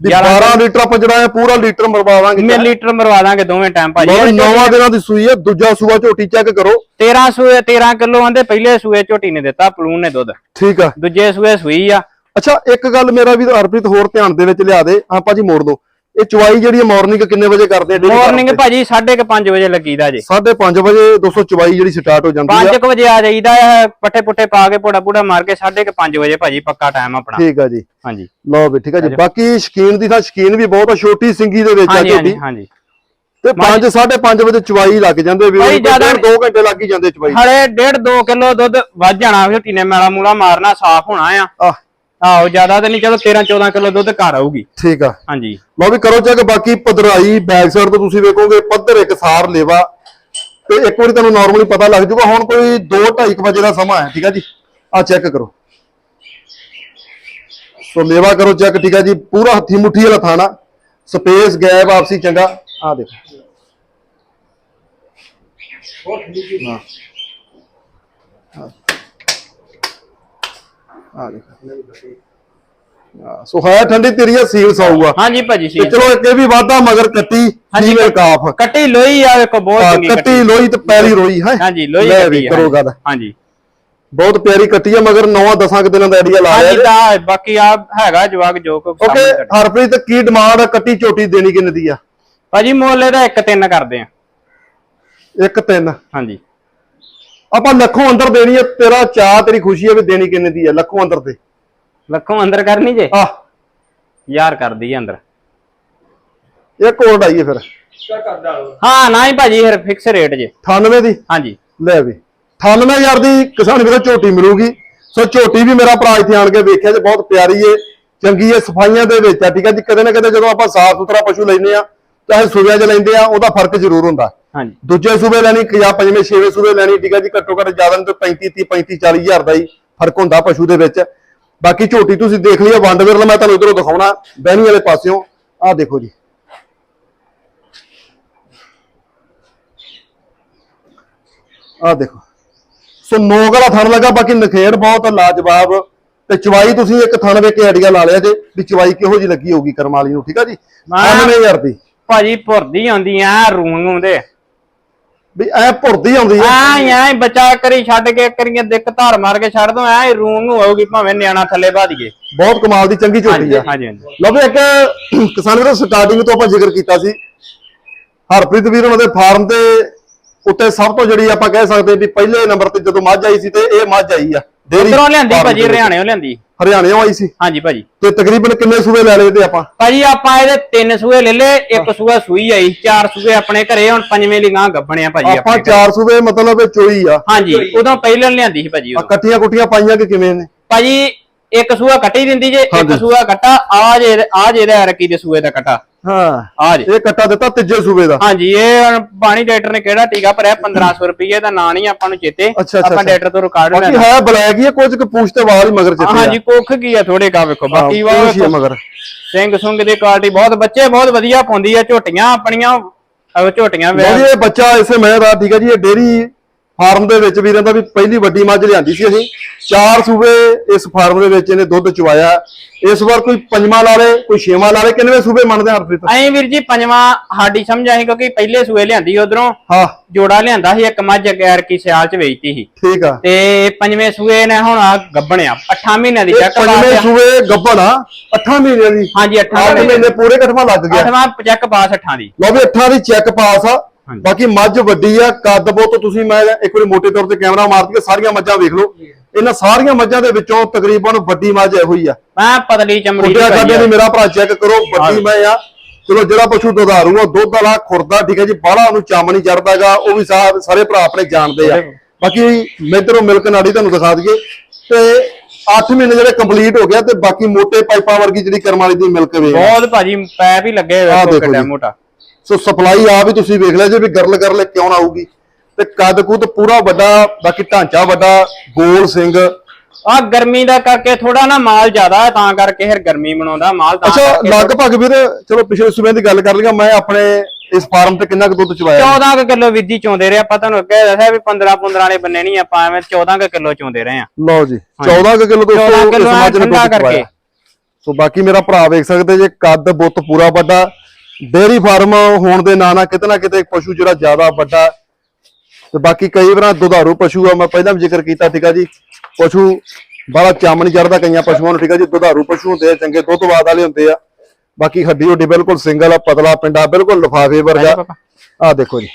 ਵੀ 11 12 ਲੀਟਰ ਆਪਾਂ ਜਿਹੜਾ ਪੂਰਾ ਲੀਟਰ ਮਰਵਾਵਾਂਗੇ। ਮੇ ਲੀਟਰ ਮਰਵਾ ਦਾਂਗੇ ਦੋਵੇਂ ਟਾਈਮ ਭਾਜੀ। ਨੌਵਾਂ ਦਿਨਾਂ ਦੀ ਸੂਈ ਹੈ ਦੂਜਾ ਸੂਆ ਝੋਟੀ ਚੈੱਕ ਕਰੋ। 13 ਸੂਏ 13 ਕਿਲੋ ਆਂਦੇ ਪਹਿਲੇ ਸੂਏ ਝੋਟੀ ਨੇ ਦਿੱਤਾ ਪਲੂਨ ਨੇ ਦੁੱਧ। ਠੀਕ ਆ। ਦੂਜੇ ਸੂਏ ਸੂਈ ਆ। ਅੱਛਾ ਇੱਕ ਗੱਲ ਮੇਰਾ ਵੀ ਹਰਪ੍ਰੀਤ ਹੋਰ ਧਿਆਨ ਦੇ ਵਿੱਚ ਲਿਆ ਦੇ ਆਪਾਂ ਜੀ ਮੋੜ ਦੋ। ਇਹ ਚੁਵਾਈ ਜਿਹੜੀ ਮਾਰਨਿੰਗ ਕਿੰਨੇ ਵਜੇ ਕਰਦੇ ਆ? ਮਾਰਨਿੰਗ? ਭਾਜੀ 5:30 ਵਜੇ ਲੱਗੀਦਾ ਜੇ। ਸਾਢੇ ਪੰਜ ਵਜੇ 200 ਚੁਵਾਈ ਜਿਹੜੀ ਸਟਾਰਟ ਹੋ ਜਾਂਦੀ ਆ। 5 ਵਜੇ ਆ ਜਾਈਦਾ ਪੱਠੇ ਪੁੱਠੇ ਪਾ ਕੇ ਪੋੜਾ ਪੂੜਾ ਮਾਰ ਕੇ 5:30 ਵਜੇ ਭਾਜੀ ਪੱਕਾ ਟਾਈਮ ਆਪਣਾ। ਠੀਕ ਆ ਜੀ। ਹਾਂਜੀ। ਲਓ ਵੀ ਠੀਕ ਆ ਜੀ। ਬਾਕੀ ਸ਼ਕੀਨ ਦੀ ਤਾਂ ਸ਼ਕੀਨ ਵੀ ਬਹੁਤ ਆ ਛੋਟੀ ਸਿੰਗੀ ਦੇ ਵਿੱਚ ਆ ਹਾਂਜੀ ਹਾਂਜੀ ਤੇ 5 5:30 ਵਜੇ ਚੁਵਾਈ ਲੱਗ ਜਾਂਦੇ ਵੀ ਜ਼ਿਆਦਾ 2 ਘੰਟੇ ਲੱਗ ਹੀ ਜਾਂਦੇ ਚੁਵਾਈ ਹਲੇ 1.5 2 ਕਿਲੋ ਦੁੱਧ ਵੱਧ ਜਾਣਾ ਝੋਟੀ ਨੇ ਮੈਲਾ ਮੂਲਾ ਮਾਰਨਾ ਸਾਫ਼ ਹੋਣਾ ਆ। ਆਹੋ ਜ਼ਿਆਦਾ ਤਾਂ ਨਹੀਂ ਚਲੋ 13 14 ਕਿਲੋ ਦੁੱਧ ਘਰ ਆਊਗੀ। ਠੀਕ ਆ। ਹਾਂਜੀ। ਲਓ ਵੀ ਕਰੋ ਚੈੱਕ ਬਾਕੀ ਪਧਰਾਈ ਬੈਕ ਸਾਈਡ ਤੋਂ ਤੁਸੀਂ ਵੇਖੋਗੇ ਪੱਧਰ ਇੱਕ ਸਾਰ ਲੇਵਾ। ਤੇ ਇੱਕ ਵਾਰੀ ਤੁਹਾਨੂੰ ਨਾਰਮਲੀ ਪਤਾ ਲੱਗ ਜਾਊਗਾ ਹੁਣ ਕੋਈ 2:30 ਵਜੇ ਦਾ ਸਮਾਂ ਹੈ ਠੀਕ ਹੈ ਜੀ? ਆ ਚੈੱਕ ਕਰੋ। ਸੋ ਲੇਵਾ ਕਰੋ ਚੈੱਕ ਠੀਕ ਹੈ ਜੀ? ਪੂਰਾ ਹੱਥੀ ਮੁੱਠੀ ਵਾਲਾ ਥਾਣਾ। ਸਪੇਸ ਗੈਪ ਆਪਸੀ ਚੰਗਾ। ਆ ਦੇਖੋ। ਹਾਂ। ਆ ਦੇਖੋ ਹਾਂ, ਸੋ ਹੈ ਠੰਡੀ ਤੇਰੀ ਆ ਸੀਲ ਸਾਊਗਾ। ਹਾਂਜੀ ਭਾਜੀ ਸੀ ਚਲੋ ਇੱਕ ਇਹ ਵੀ ਵਾਧਾ ਮਗਰ ਕੱਟੀ ਹਾਂਜੀ, ਕਾਫ। ਕੱਟੀ ਲੋਈ ਆ ਵੇਖੋ ਬਹੁਤ ਚੰਗੀ ਕੱਟੀ। ਲੋਈ ਤੇ ਪੈਰੀ ਰੋਈ ਹੈ? ਹਾਂਜੀ ਲੋਈ ਕੱਟੀ ਵੀ ਆ, ਕਰੋ ਗੱਲ। ਹਾਂਜੀ। ਬਹੁਤ ਪਿਆਰੀ ਕੱਟੀ ਆ ਮਗਰ 9-10 ਦਿਨਾਂ ਦਾ ਆਈਡੀਆ ਲਾ ਹਾਂਜੀ ਤਾਂ ਬਾਕੀ ਆ ਹੈਗਾ ਜਵਾਕ ਜੋ ਕੋ ਓਕੇ ਹਰਪ੍ਰੀਤ ਕੀ ਡਿਮਾਂਡ ਕੱਟੀ ਝੋਟੀ ਦੇਣੀ ਕਿੰਨੇ ਦੀ ਆ? ਭਾਜੀ ਮੁੱਲ ਇਹਦਾ 1 3 ਕਰਦੇ ਆ। ਇੱਕ ਤਿੰਨ। ਹਾਂਜੀ। ਆਪਾਂ ਲੱਖੋਂ ਅੰਦਰ ਦੇਣੀ ਆ ਤੇਰਾ ਚਾਹ ਤੇਰੀ ਖੁਸ਼ੀ ਆ ਵੀ ਦੇਣੀ ਕਿੰਨੇ ਦੀ ਆ ਲੱਖੋਂ ਅੰਦਰ ਤੇ ਲੱਖੋਂ ਅੰਦਰ ਕਰਨੀ ਜੇ? ਆ ਯਾਰ ਕਰਦੀ ਅੰਦਰ। ਇੱਕ ਹੋਰ ਡਾਈਏ ਫਿਰ। ਹਾਂ ਨਾ ਹੀ ਭਾਜੀ ਫਿਰ ਫਿਕਸ ਰੇਟ ਜੇ। 98 ਦੀ? ਹਾਂਜੀ। ਲੈ ਵੀ। 98000 ਦੀ ਕਿਸਾਨ ਵੀਰੋ ਝੋਟੀ ਮਿਲੂਗੀ। ਸੋ ਝੋਟੀ ਵੀ ਮੇਰਾ ਭਰਾ ਇੱਥੇ ਆਣ ਕੇ ਵੇਖਿਆ ਜੇ ਬਹੁਤ ਪਿਆਰੀ ਏ। ਚੰਗੀ ਏ ਸਫਾਈਆਂ ਦੇ ਵਿੱਚ ਆ ਠੀਕ ਆ ਜੀ? ਕਦੇ ਨਾ ਕਦੇ ਜਦੋਂ ਆਪਾਂ ਸਾਫ਼ ਸੁਥਰਾ ਪਸ਼ੂ ਲੈਨੇ ਆ ਚਾਹੇ ਸੂਬਿਆਂ 'ਚ ਲੈਂਦੇ ਆ ਉਹਦਾ ਫ਼ਰਕ ਜ਼ਰੂਰ ਹੁੰਦਾ। ਹਾਂਜੀ। ਦੂਜੇ ਸੂਬੇ ਲੈਣੀ ਜਾਂ ਪੰਜਵੇਂ ਛੇਵੇਂ ਸੂਬੇ ਲੈਣੀ ਠੀਕ ਆ ਜੀ ਘੱਟੋ ਘੱਟ ਜ਼ਿਆਦਾ ਨਹੀਂ ਤਾਂ 35 30 35 40 ਹਜ਼ਾਰ ਦਾ ਹੀ ਫ਼ਰਕ ਹੁੰਦਾ ਪਸ਼ੂ ਦੇ ਵਿੱਚ। ਬਾਕੀ ਝੋਟੀ ਤੁਸੀਂ ਦੇਖ ਲਈ ਆ ਵੰਡ ਵਿਰਲਾ ਮੈਂ ਤੁਹਾਨੂੰ ਇਧਰੋਂ ਦਿਖਾਉਣਾ ਬਹਿਣੀ ਵਾਲੇ ਪਾਸਿਓਂ। ਆਹ ਦੇਖੋ ਜੀ। ਆਹ ਦੇਖੋ। ਸੋ ਨੋਕ ਵਾਲਾ ਥਣ ਲੱਗਾ ਬਾਕੀ ਨਖੇੜ ਬਹੁਤ ਲਾਜਵਾਬ। ਤੇ ਚਵਾਈ ਤੁਸੀਂ ਇੱਕ ਥਣ ਵੇਖ ਕੇ ਆਈਡੀਆ ਲਾ ਲਿਆ ਜੇ ਵੀ ਚਵਾਈ ਕਿਹੋ ਜੀ ਲੱਗੀ ਹੋਊਗੀ ਕਰਮ ਵਾਲੀ ਨੂੰ ਠੀਕ ਆ ਜੀ? ਮੈਂ- 98000 ਦੀ ਭਾਜੀ ਭੁਰਦੀ ਆਉਂਦੀ ਆ ਰੂੰ ਨੂੰ ਦੇ। ਵੀ ਐ ਭੁਰਦੀ ਆਉਂਦੀ ਆ। ਐ ਐ ਬੱਚਾ ਕਰੀ ਛੱਡ ਕੇ ਕਰੀਏ ਦਿੱਕ ਧਾਰ ਮਾਰ ਕੇ ਛੱਡ ਦੋ ਐ ਰੂਮ ਨੂੰ ਆਊਗੀ ਭਾਵੇਂ ਨਿਆਣਾ ਥੱਲੇ ਭਾ ਦੀਏ ਬਹੁਤ ਕਮਾਲ ਦੀ ਚੰਗੀ ਝੋਟੀ ਆ। ਹਾਂਜੀ ਹਾਂਜੀ ਲਓ ਵੀ ਇੱਕ ਕਿਸਾਨ ਵੀਰੋ ਸਟਾਰਟਿੰਗ ਤੋਂ ਆਪਾਂ ਜ਼ਿਕਰ ਕੀਤਾ ਸੀ। ਹਰਪ੍ਰੀਤ ਵੀਰ ਉਹਨਾਂ ਦੇ ਫਾਰਮ ਤੇ ਉੱਤੇ ਸਭ ਤੋਂ ਜਿਹੜੀ ਆਪਾਂ ਕਹਿ ਸਕਦੇ ਵੀ ਪਹਿਲੇ ਨੰਬਰ ਤੇ ਜਦੋਂ ਮੱਝ ਆਈ ਸੀ ਤੇ ਇਹ ਮੱਝ ਆਈ ਆ। ਉਧਰੋਂ ਲਿਆਂਦੀ ਭਾਜੀ ਦੇ ਵਿੱਚ। ਹਰਿਆਣਿਓਂ ਲਿਆਂਦੀ। ਹਰਿਆਣਿਓਂ ਆਈ ਸੀ? ਹਾਂਜੀ ਭਾਜੀ। ਤੇ ਤਕਰੀਬਨ ਕਿੰਨੇ ਸੂਬੇ ਲੈ ਲਏ ਤੇ ਆਪਾਂ? ਭਾਜੀ ਆਪਾਂ ਇਹਦੇ ਤਿੰਨ ਸੂਏ ਲੈ ਲੇ ਇੱਕ ਸੂਆ ਸੂਈ ਆਈ ਚਾਰ ਸੂਏ ਆਪਣੇ ਘਰੇ ਹੁਣ ਪੰਜਵੇਂ ਲਿਗਾਂ ਗੱਬਣੇ ਆ ਭਾਜੀ ਆਪਾਂ। ਚਾਰ ਸੂਬੇ ਮਤਲਬ ਇਹ ਚੋਈ ਆ। ਹਾਂਜੀ ਉਦੋਂ ਪਹਿਲਾਂ ਲਿਆਂਦੀ ਸੀ ਭਾਜੀ ਆ ਉਦੋਂ। ਕੱਟੀਆਂ ਕੁੱਟੀਆਂ ਪਾਈਆਂ ਕਿ ਕਿਵੇਂ ਨੇ? ਭਾਜੀ ਇੱਕ ਸੂਆ ਕੱਟੀ ਦਿੰਦੀ ਜੇ ਇੱਕ ਹਾਂਜੀ। ਸੂਆ ਕੱਟਾ ਆ ਜੇ ਆ ਜੇ ਇਹਦਾ ਰਕੀ ਦੇ ਸੂਏ ਦਾ ਕੱਟਾ। ਹਾਂ। ਆ ਜੇ। ਇਹ ਕੱਟਾ ਦਿੱਤਾ ਤੀਜੇ ਸੂਬੇ ਦਾ। ਹਾਂਜੀ ਇਹ ਹੁਣ ਪਾਣੀ ਡਾਕਟਰ ਨੇ ਕਿਹੜਾ ਟੀਕਾ ਭਰਿਆ? 1500 ਰੁਪਏ ਦਾ ਨਾਂ ਨਹੀਂ ਆਪਾਂ ਨੂੰ ਚੇਤੇ। ਅੱਛਾ, ਅੱਛਾ, ਆਪਾਂ ਅੱਛਾ। ਡਾਕਟਰ ਤੋਂ ਰਿਕਾਰਡ ਬਾਕੀ ਲੈਣਾ। ਹੈ ਬਲੈਕ ਹੀ ਆ, ਕੁਝ ਕੁ ਪੂਛ ਤੇ ਵਾਲ ਹੀ ਮਗਰ ਚਿੱਟੇ ਆ। ਹਾਂਜੀ ਕੁੱਖ ਕੀ ਆ ਥੋੜੇ ਕਾ ਵੇਖੋ। ਬਾਕੀ ਹਾਂ, ਪੂਛ ਹੀ ਆ ਵਾ ਮਗਰ। ਸਿੰਘ ਸੁੰਗ ਦੀ ਕੁਆਲਿਟੀ ਬਹੁਤ ਬੱਚੇ ਬਹੁਤ ਵਧੀਆ ਪਾਉਂਦੀ ਆ ਝੋਟੀਆਂ ਆਪਣੀਆਂ ਅਹ ਝੋਟੀਆਂ ਵੇ ਲਓ ਜੀ ਇਹ ਬੱਚਾ ਇਸੇ ਮੈਂ ਦਾ ਠੀਕ ਹੈ ਜੀ ਇਹ ਡੇਰੀ ਫਾਰਮ ਦੇ ਵਿੱਚ ਵੀ ਰਹਿੰਦਾ ਵੀ ਪਹਿਲੀ ਵੱਡੀ ਮੱਝ ਲਿਆਂਦੀ ਸੀ ਅਸੀਂ। ਚਾਰ ਸੂਬੇ ਇਸ ਫਾਰਮ ਦੇ ਵਿੱਚ ਇਹਨੇ ਦੁੱਧ ਚੁਆਇਆ ਇਸ ਵਾਰ ਕੋਈ ਪੰਜਵਾਂ ਲਾ ਲੇ ਕੋਈ ਛੇਵਾਂ ਲਾ ਲੇ ਕਿੰਨਵੇਂ ਸੂਬੇ ਮੰਨਦੇ ਹਰਪ੍ਰੀਤ? ਐਂ ਵੀਰ ਜੀ ਪੰਜਵਾਂ ਸਾਡੀ ਸਮਝ ਆਈ ਕਿਉਂਕਿ ਪਹਿਲੇ ਸੂਏ ਲਿਆਂਦੀ ਉਧਰੋਂ। ਹਾਂ। ਜੋੜਾ ਲਿਆਂਦਾ ਸੀ ਇੱਕ ਮੱਝ ਗੈਰ ਕੀ ਸਿਆਲ ਚ ਵੇਚਤੀ ਸੀ। ਠੀਕ ਆ। ਤੇ ਪੰਜਵੇਂ ਸੂਏ ਨੇ ਹੁਣ ਆ ਗੱਬਣਿਆ 8 ਮਹੀਨਿਆਂ ਦੀ ਚੈੱਕ ਪੰਜਵੇਂ ਸੂਬੇ ਗੱਬਣ ਆ 8 ਮਹੀਨਿਆਂ ਦੀ। ਹਾਂਜੀ 8 8 ਮਹੀਨੇ ਪੂਰੇ ਕਠਮਾ ਲੱਗ ਗਿਆ। ਅੱਠਵਾਂ ਚੈੱਕ ਪਾਸ 8 ਦੀ। ਲਓ ਵੀ 8 ਦੀ ਚੈੱਕ ਪਾਸ ਆ। ਬਾਕੀ ਮੱਝ ਵੱਡੀ ਆ ਕੱਦ ਬਹੁਤ ਤੁਸੀਂ ਮੈਂ ਇੱਕ ਵਾਰੀ ਮੋਟੇ ਤੌਰ ਤੇ ਕੈਮਰਾ ਮਾਰ ਕੇ ਸਾਰੀਆਂ ਮੱਝਾਂ ਵੇਖ ਲਓ। ਇਹਨਾਂ ਸਾਰੀਆਂ ਮੱਝਾਂ ਦੇ ਵਿੱਚੋਂ ਤਕਰੀਬਨ ਵੱਡੀ ਮੱਝ ਇਹੋ ਹੀ ਆ। ਮੈਂ ਪਤਲੀ ਚਮੜੀ ਦੀ ਕੁੱਟਿਆ ਪਾਈ ਖਾਦੇ ਆ। ਨਹੀਂ ਮੇਰਾ ਭਰਾ ਚੈੱਕ ਕਰੋ ਵੱਡੀ। ਮੈਂ ਆ। ਚਲੋ ਜਿਹੜਾ ਪਸ਼ੂ ਦੁਧਾਰੂ ਆ ਦੁੱਧ ਵਾਲਾ ਖੁਰਦਾ ਠੀਕ ਹੈ ਜੀ ਬਾਹਲਾ ਉਹਨੂੰ ਚੰਮ ਨਹੀਂ ਚੜਦਾਗਾ ਉਹ ਵੀ ਸਾਰੇ ਭਰਾ ਆਪਣੇ ਜਾਣਦੇ ਆ। ਬਾਕੀ ਮੈਦਰੋਂ ਮਿਲਕ ਨਾੜੀ ਤੁਹਾਨੂੰ ਦਿਖਾ ਦਈਏ। ਤੇ 8 ਮਹੀਨੇ ਜਿਹੜੇ ਕੰਪਲੀਟ ਹੋ ਗਿਆ ਤੇ ਬਾਕੀ ਮੋਟੇ ਪਾਈਪਾਂ ਵਰਗੀ ਜਿਹੜੀ ਕਰਮ ਵਾਲੀ ਦੀ ਮਿਲਕ ਵੇ ਬਹੁਤ ਭਾਜੀ ਪੈਪ ਹੀ ਲੱਗੇ ਹੋਏ ਜੀ। ਮੋਟਾ ਸੋ ਸਪਲਾਈ ਆ ਵੀ ਤੁਸੀਂ ਵੇਖ ਲਿਆ ਜੇ ਵੀ ਗਰਲ ਗਰਲ ਕਿਉਂ ਨਾ ਆਊਗੀ। ਤੇ ਕੱਦ ਕੁੱਦ ਪੂਰਾ ਵੱਡਾ ਬਾਕੀ ਢਾਂਚਾ ਵੱਡਾ ਗੋਲ ਸਿੰਘ। ਆ ਗਰਮੀ ਦਾ ਕਰਕੇ ਥੋੜਾ ਨਾ ਮਾਲ ਜ਼ਿਆਦਾ ਹੈ ਤਾਂ ਕਰਕੇ ਫਿਰ ਗਰਮੀ ਬਣਾਉਂਦਾ ਮਾਲ ਤਾਂ ਅੱਛਾ ਕਰਕੇ ਲਗਭਗ ਵੀਰ ਚਲੋ ਪਿਛਲੇ ਸੂਬੇ ਦੀ ਗੱਲ ਕਰ ਲਈਏ ਮੈਂ ਆਪਣੇ ਇਸ ਫਾਰਮ ਤੇ ਕਿੰਨਾ ਕੁ ਦੁੱਧ ਚਵਾਇਆ? 14 ਕੁ ਕਿਲੋ ਵਿਧੀ ਚੋਂਦੇ ਰਹੇ ਆਪਾਂ ਤੁਹਾਨੂੰ ਅੱਗੇ ਦੱਸਿਆ ਵੀ 15 15 ਵਾਲੇ ਬੰਨੇ ਨਹੀਂ ਆਪਾਂ ਐਵੇਂ 14 ਕੁ ਕਿਲੋ ਚੋਂਦੇ ਰਹੇ ਆ ਲਓ ਜੀ 14 ਕੁ ਕਿਲੋ ਦੋਸਤੋ 14 ਇਸ ਕਿਲੋ ਮੱਝ ਨੇ ਠੰਡਾ ਦੁੱਧ ਕਰਕੇ। ਚਵਾਇਆ ਸੋ ਬਾਕੀ ਮੇਰਾ ਭਰਾ ਵੇਖ ਸਕਦੇ ਜੇ ਕੱਦ ਬੁੱਤ ਪੂਰਾ ਵੱਡਾ ਡੇਅਰੀ ਫਾਰਮ ਹੋਣ ਦੇ ਨਾਂ ਨਾਲ ਕਿਤੇ ਨਾ ਕਿਤੇ ਪਸ਼ੂ ਜਿਹੜਾ ਜ਼ਿਆਦਾ ਵੱਡਾ ਤੇ ਬਾਕੀ ਕਈ ਵਾਰ ਦੁਧਾਰੂ ਪਸ਼ੂ ਆ ਮੈਂ ਪਹਿਲਾਂ ਵੀ ਜ਼ਿਕਰ ਕੀਤਾ ਠੀਕ ਆ ਜੀ ਪਸ਼ੂ ਬੜਾ ਚੰਮ ਨਹੀਂ ਚੜਦਾ ਕਈਆਂ ਪਸ਼ੂਆਂ ਨੂੰ ਠੀਕ ਆ ਜੀ ਦੁਧਾਰੂ ਪਸ਼ੂ ਹੁੰਦੇ ਆ ਚੰਗੇ ਦੁੱਧ ਬਾਦ ਵਾਲੇ ਹੁੰਦੇ ਆ ਬਾਕੀ ਹੱਡੀ ਹੁੱਡੀ ਬਿਲਕੁਲ ਸਿੰਗਲ ਆ ਪਤਲਾ ਪਿੰਡਾ ਬਿਲਕੁਲ ਲਿਫਾਫੇ ਵਰਗਾ। ਆ ਦੇਖੋ ਜੀ।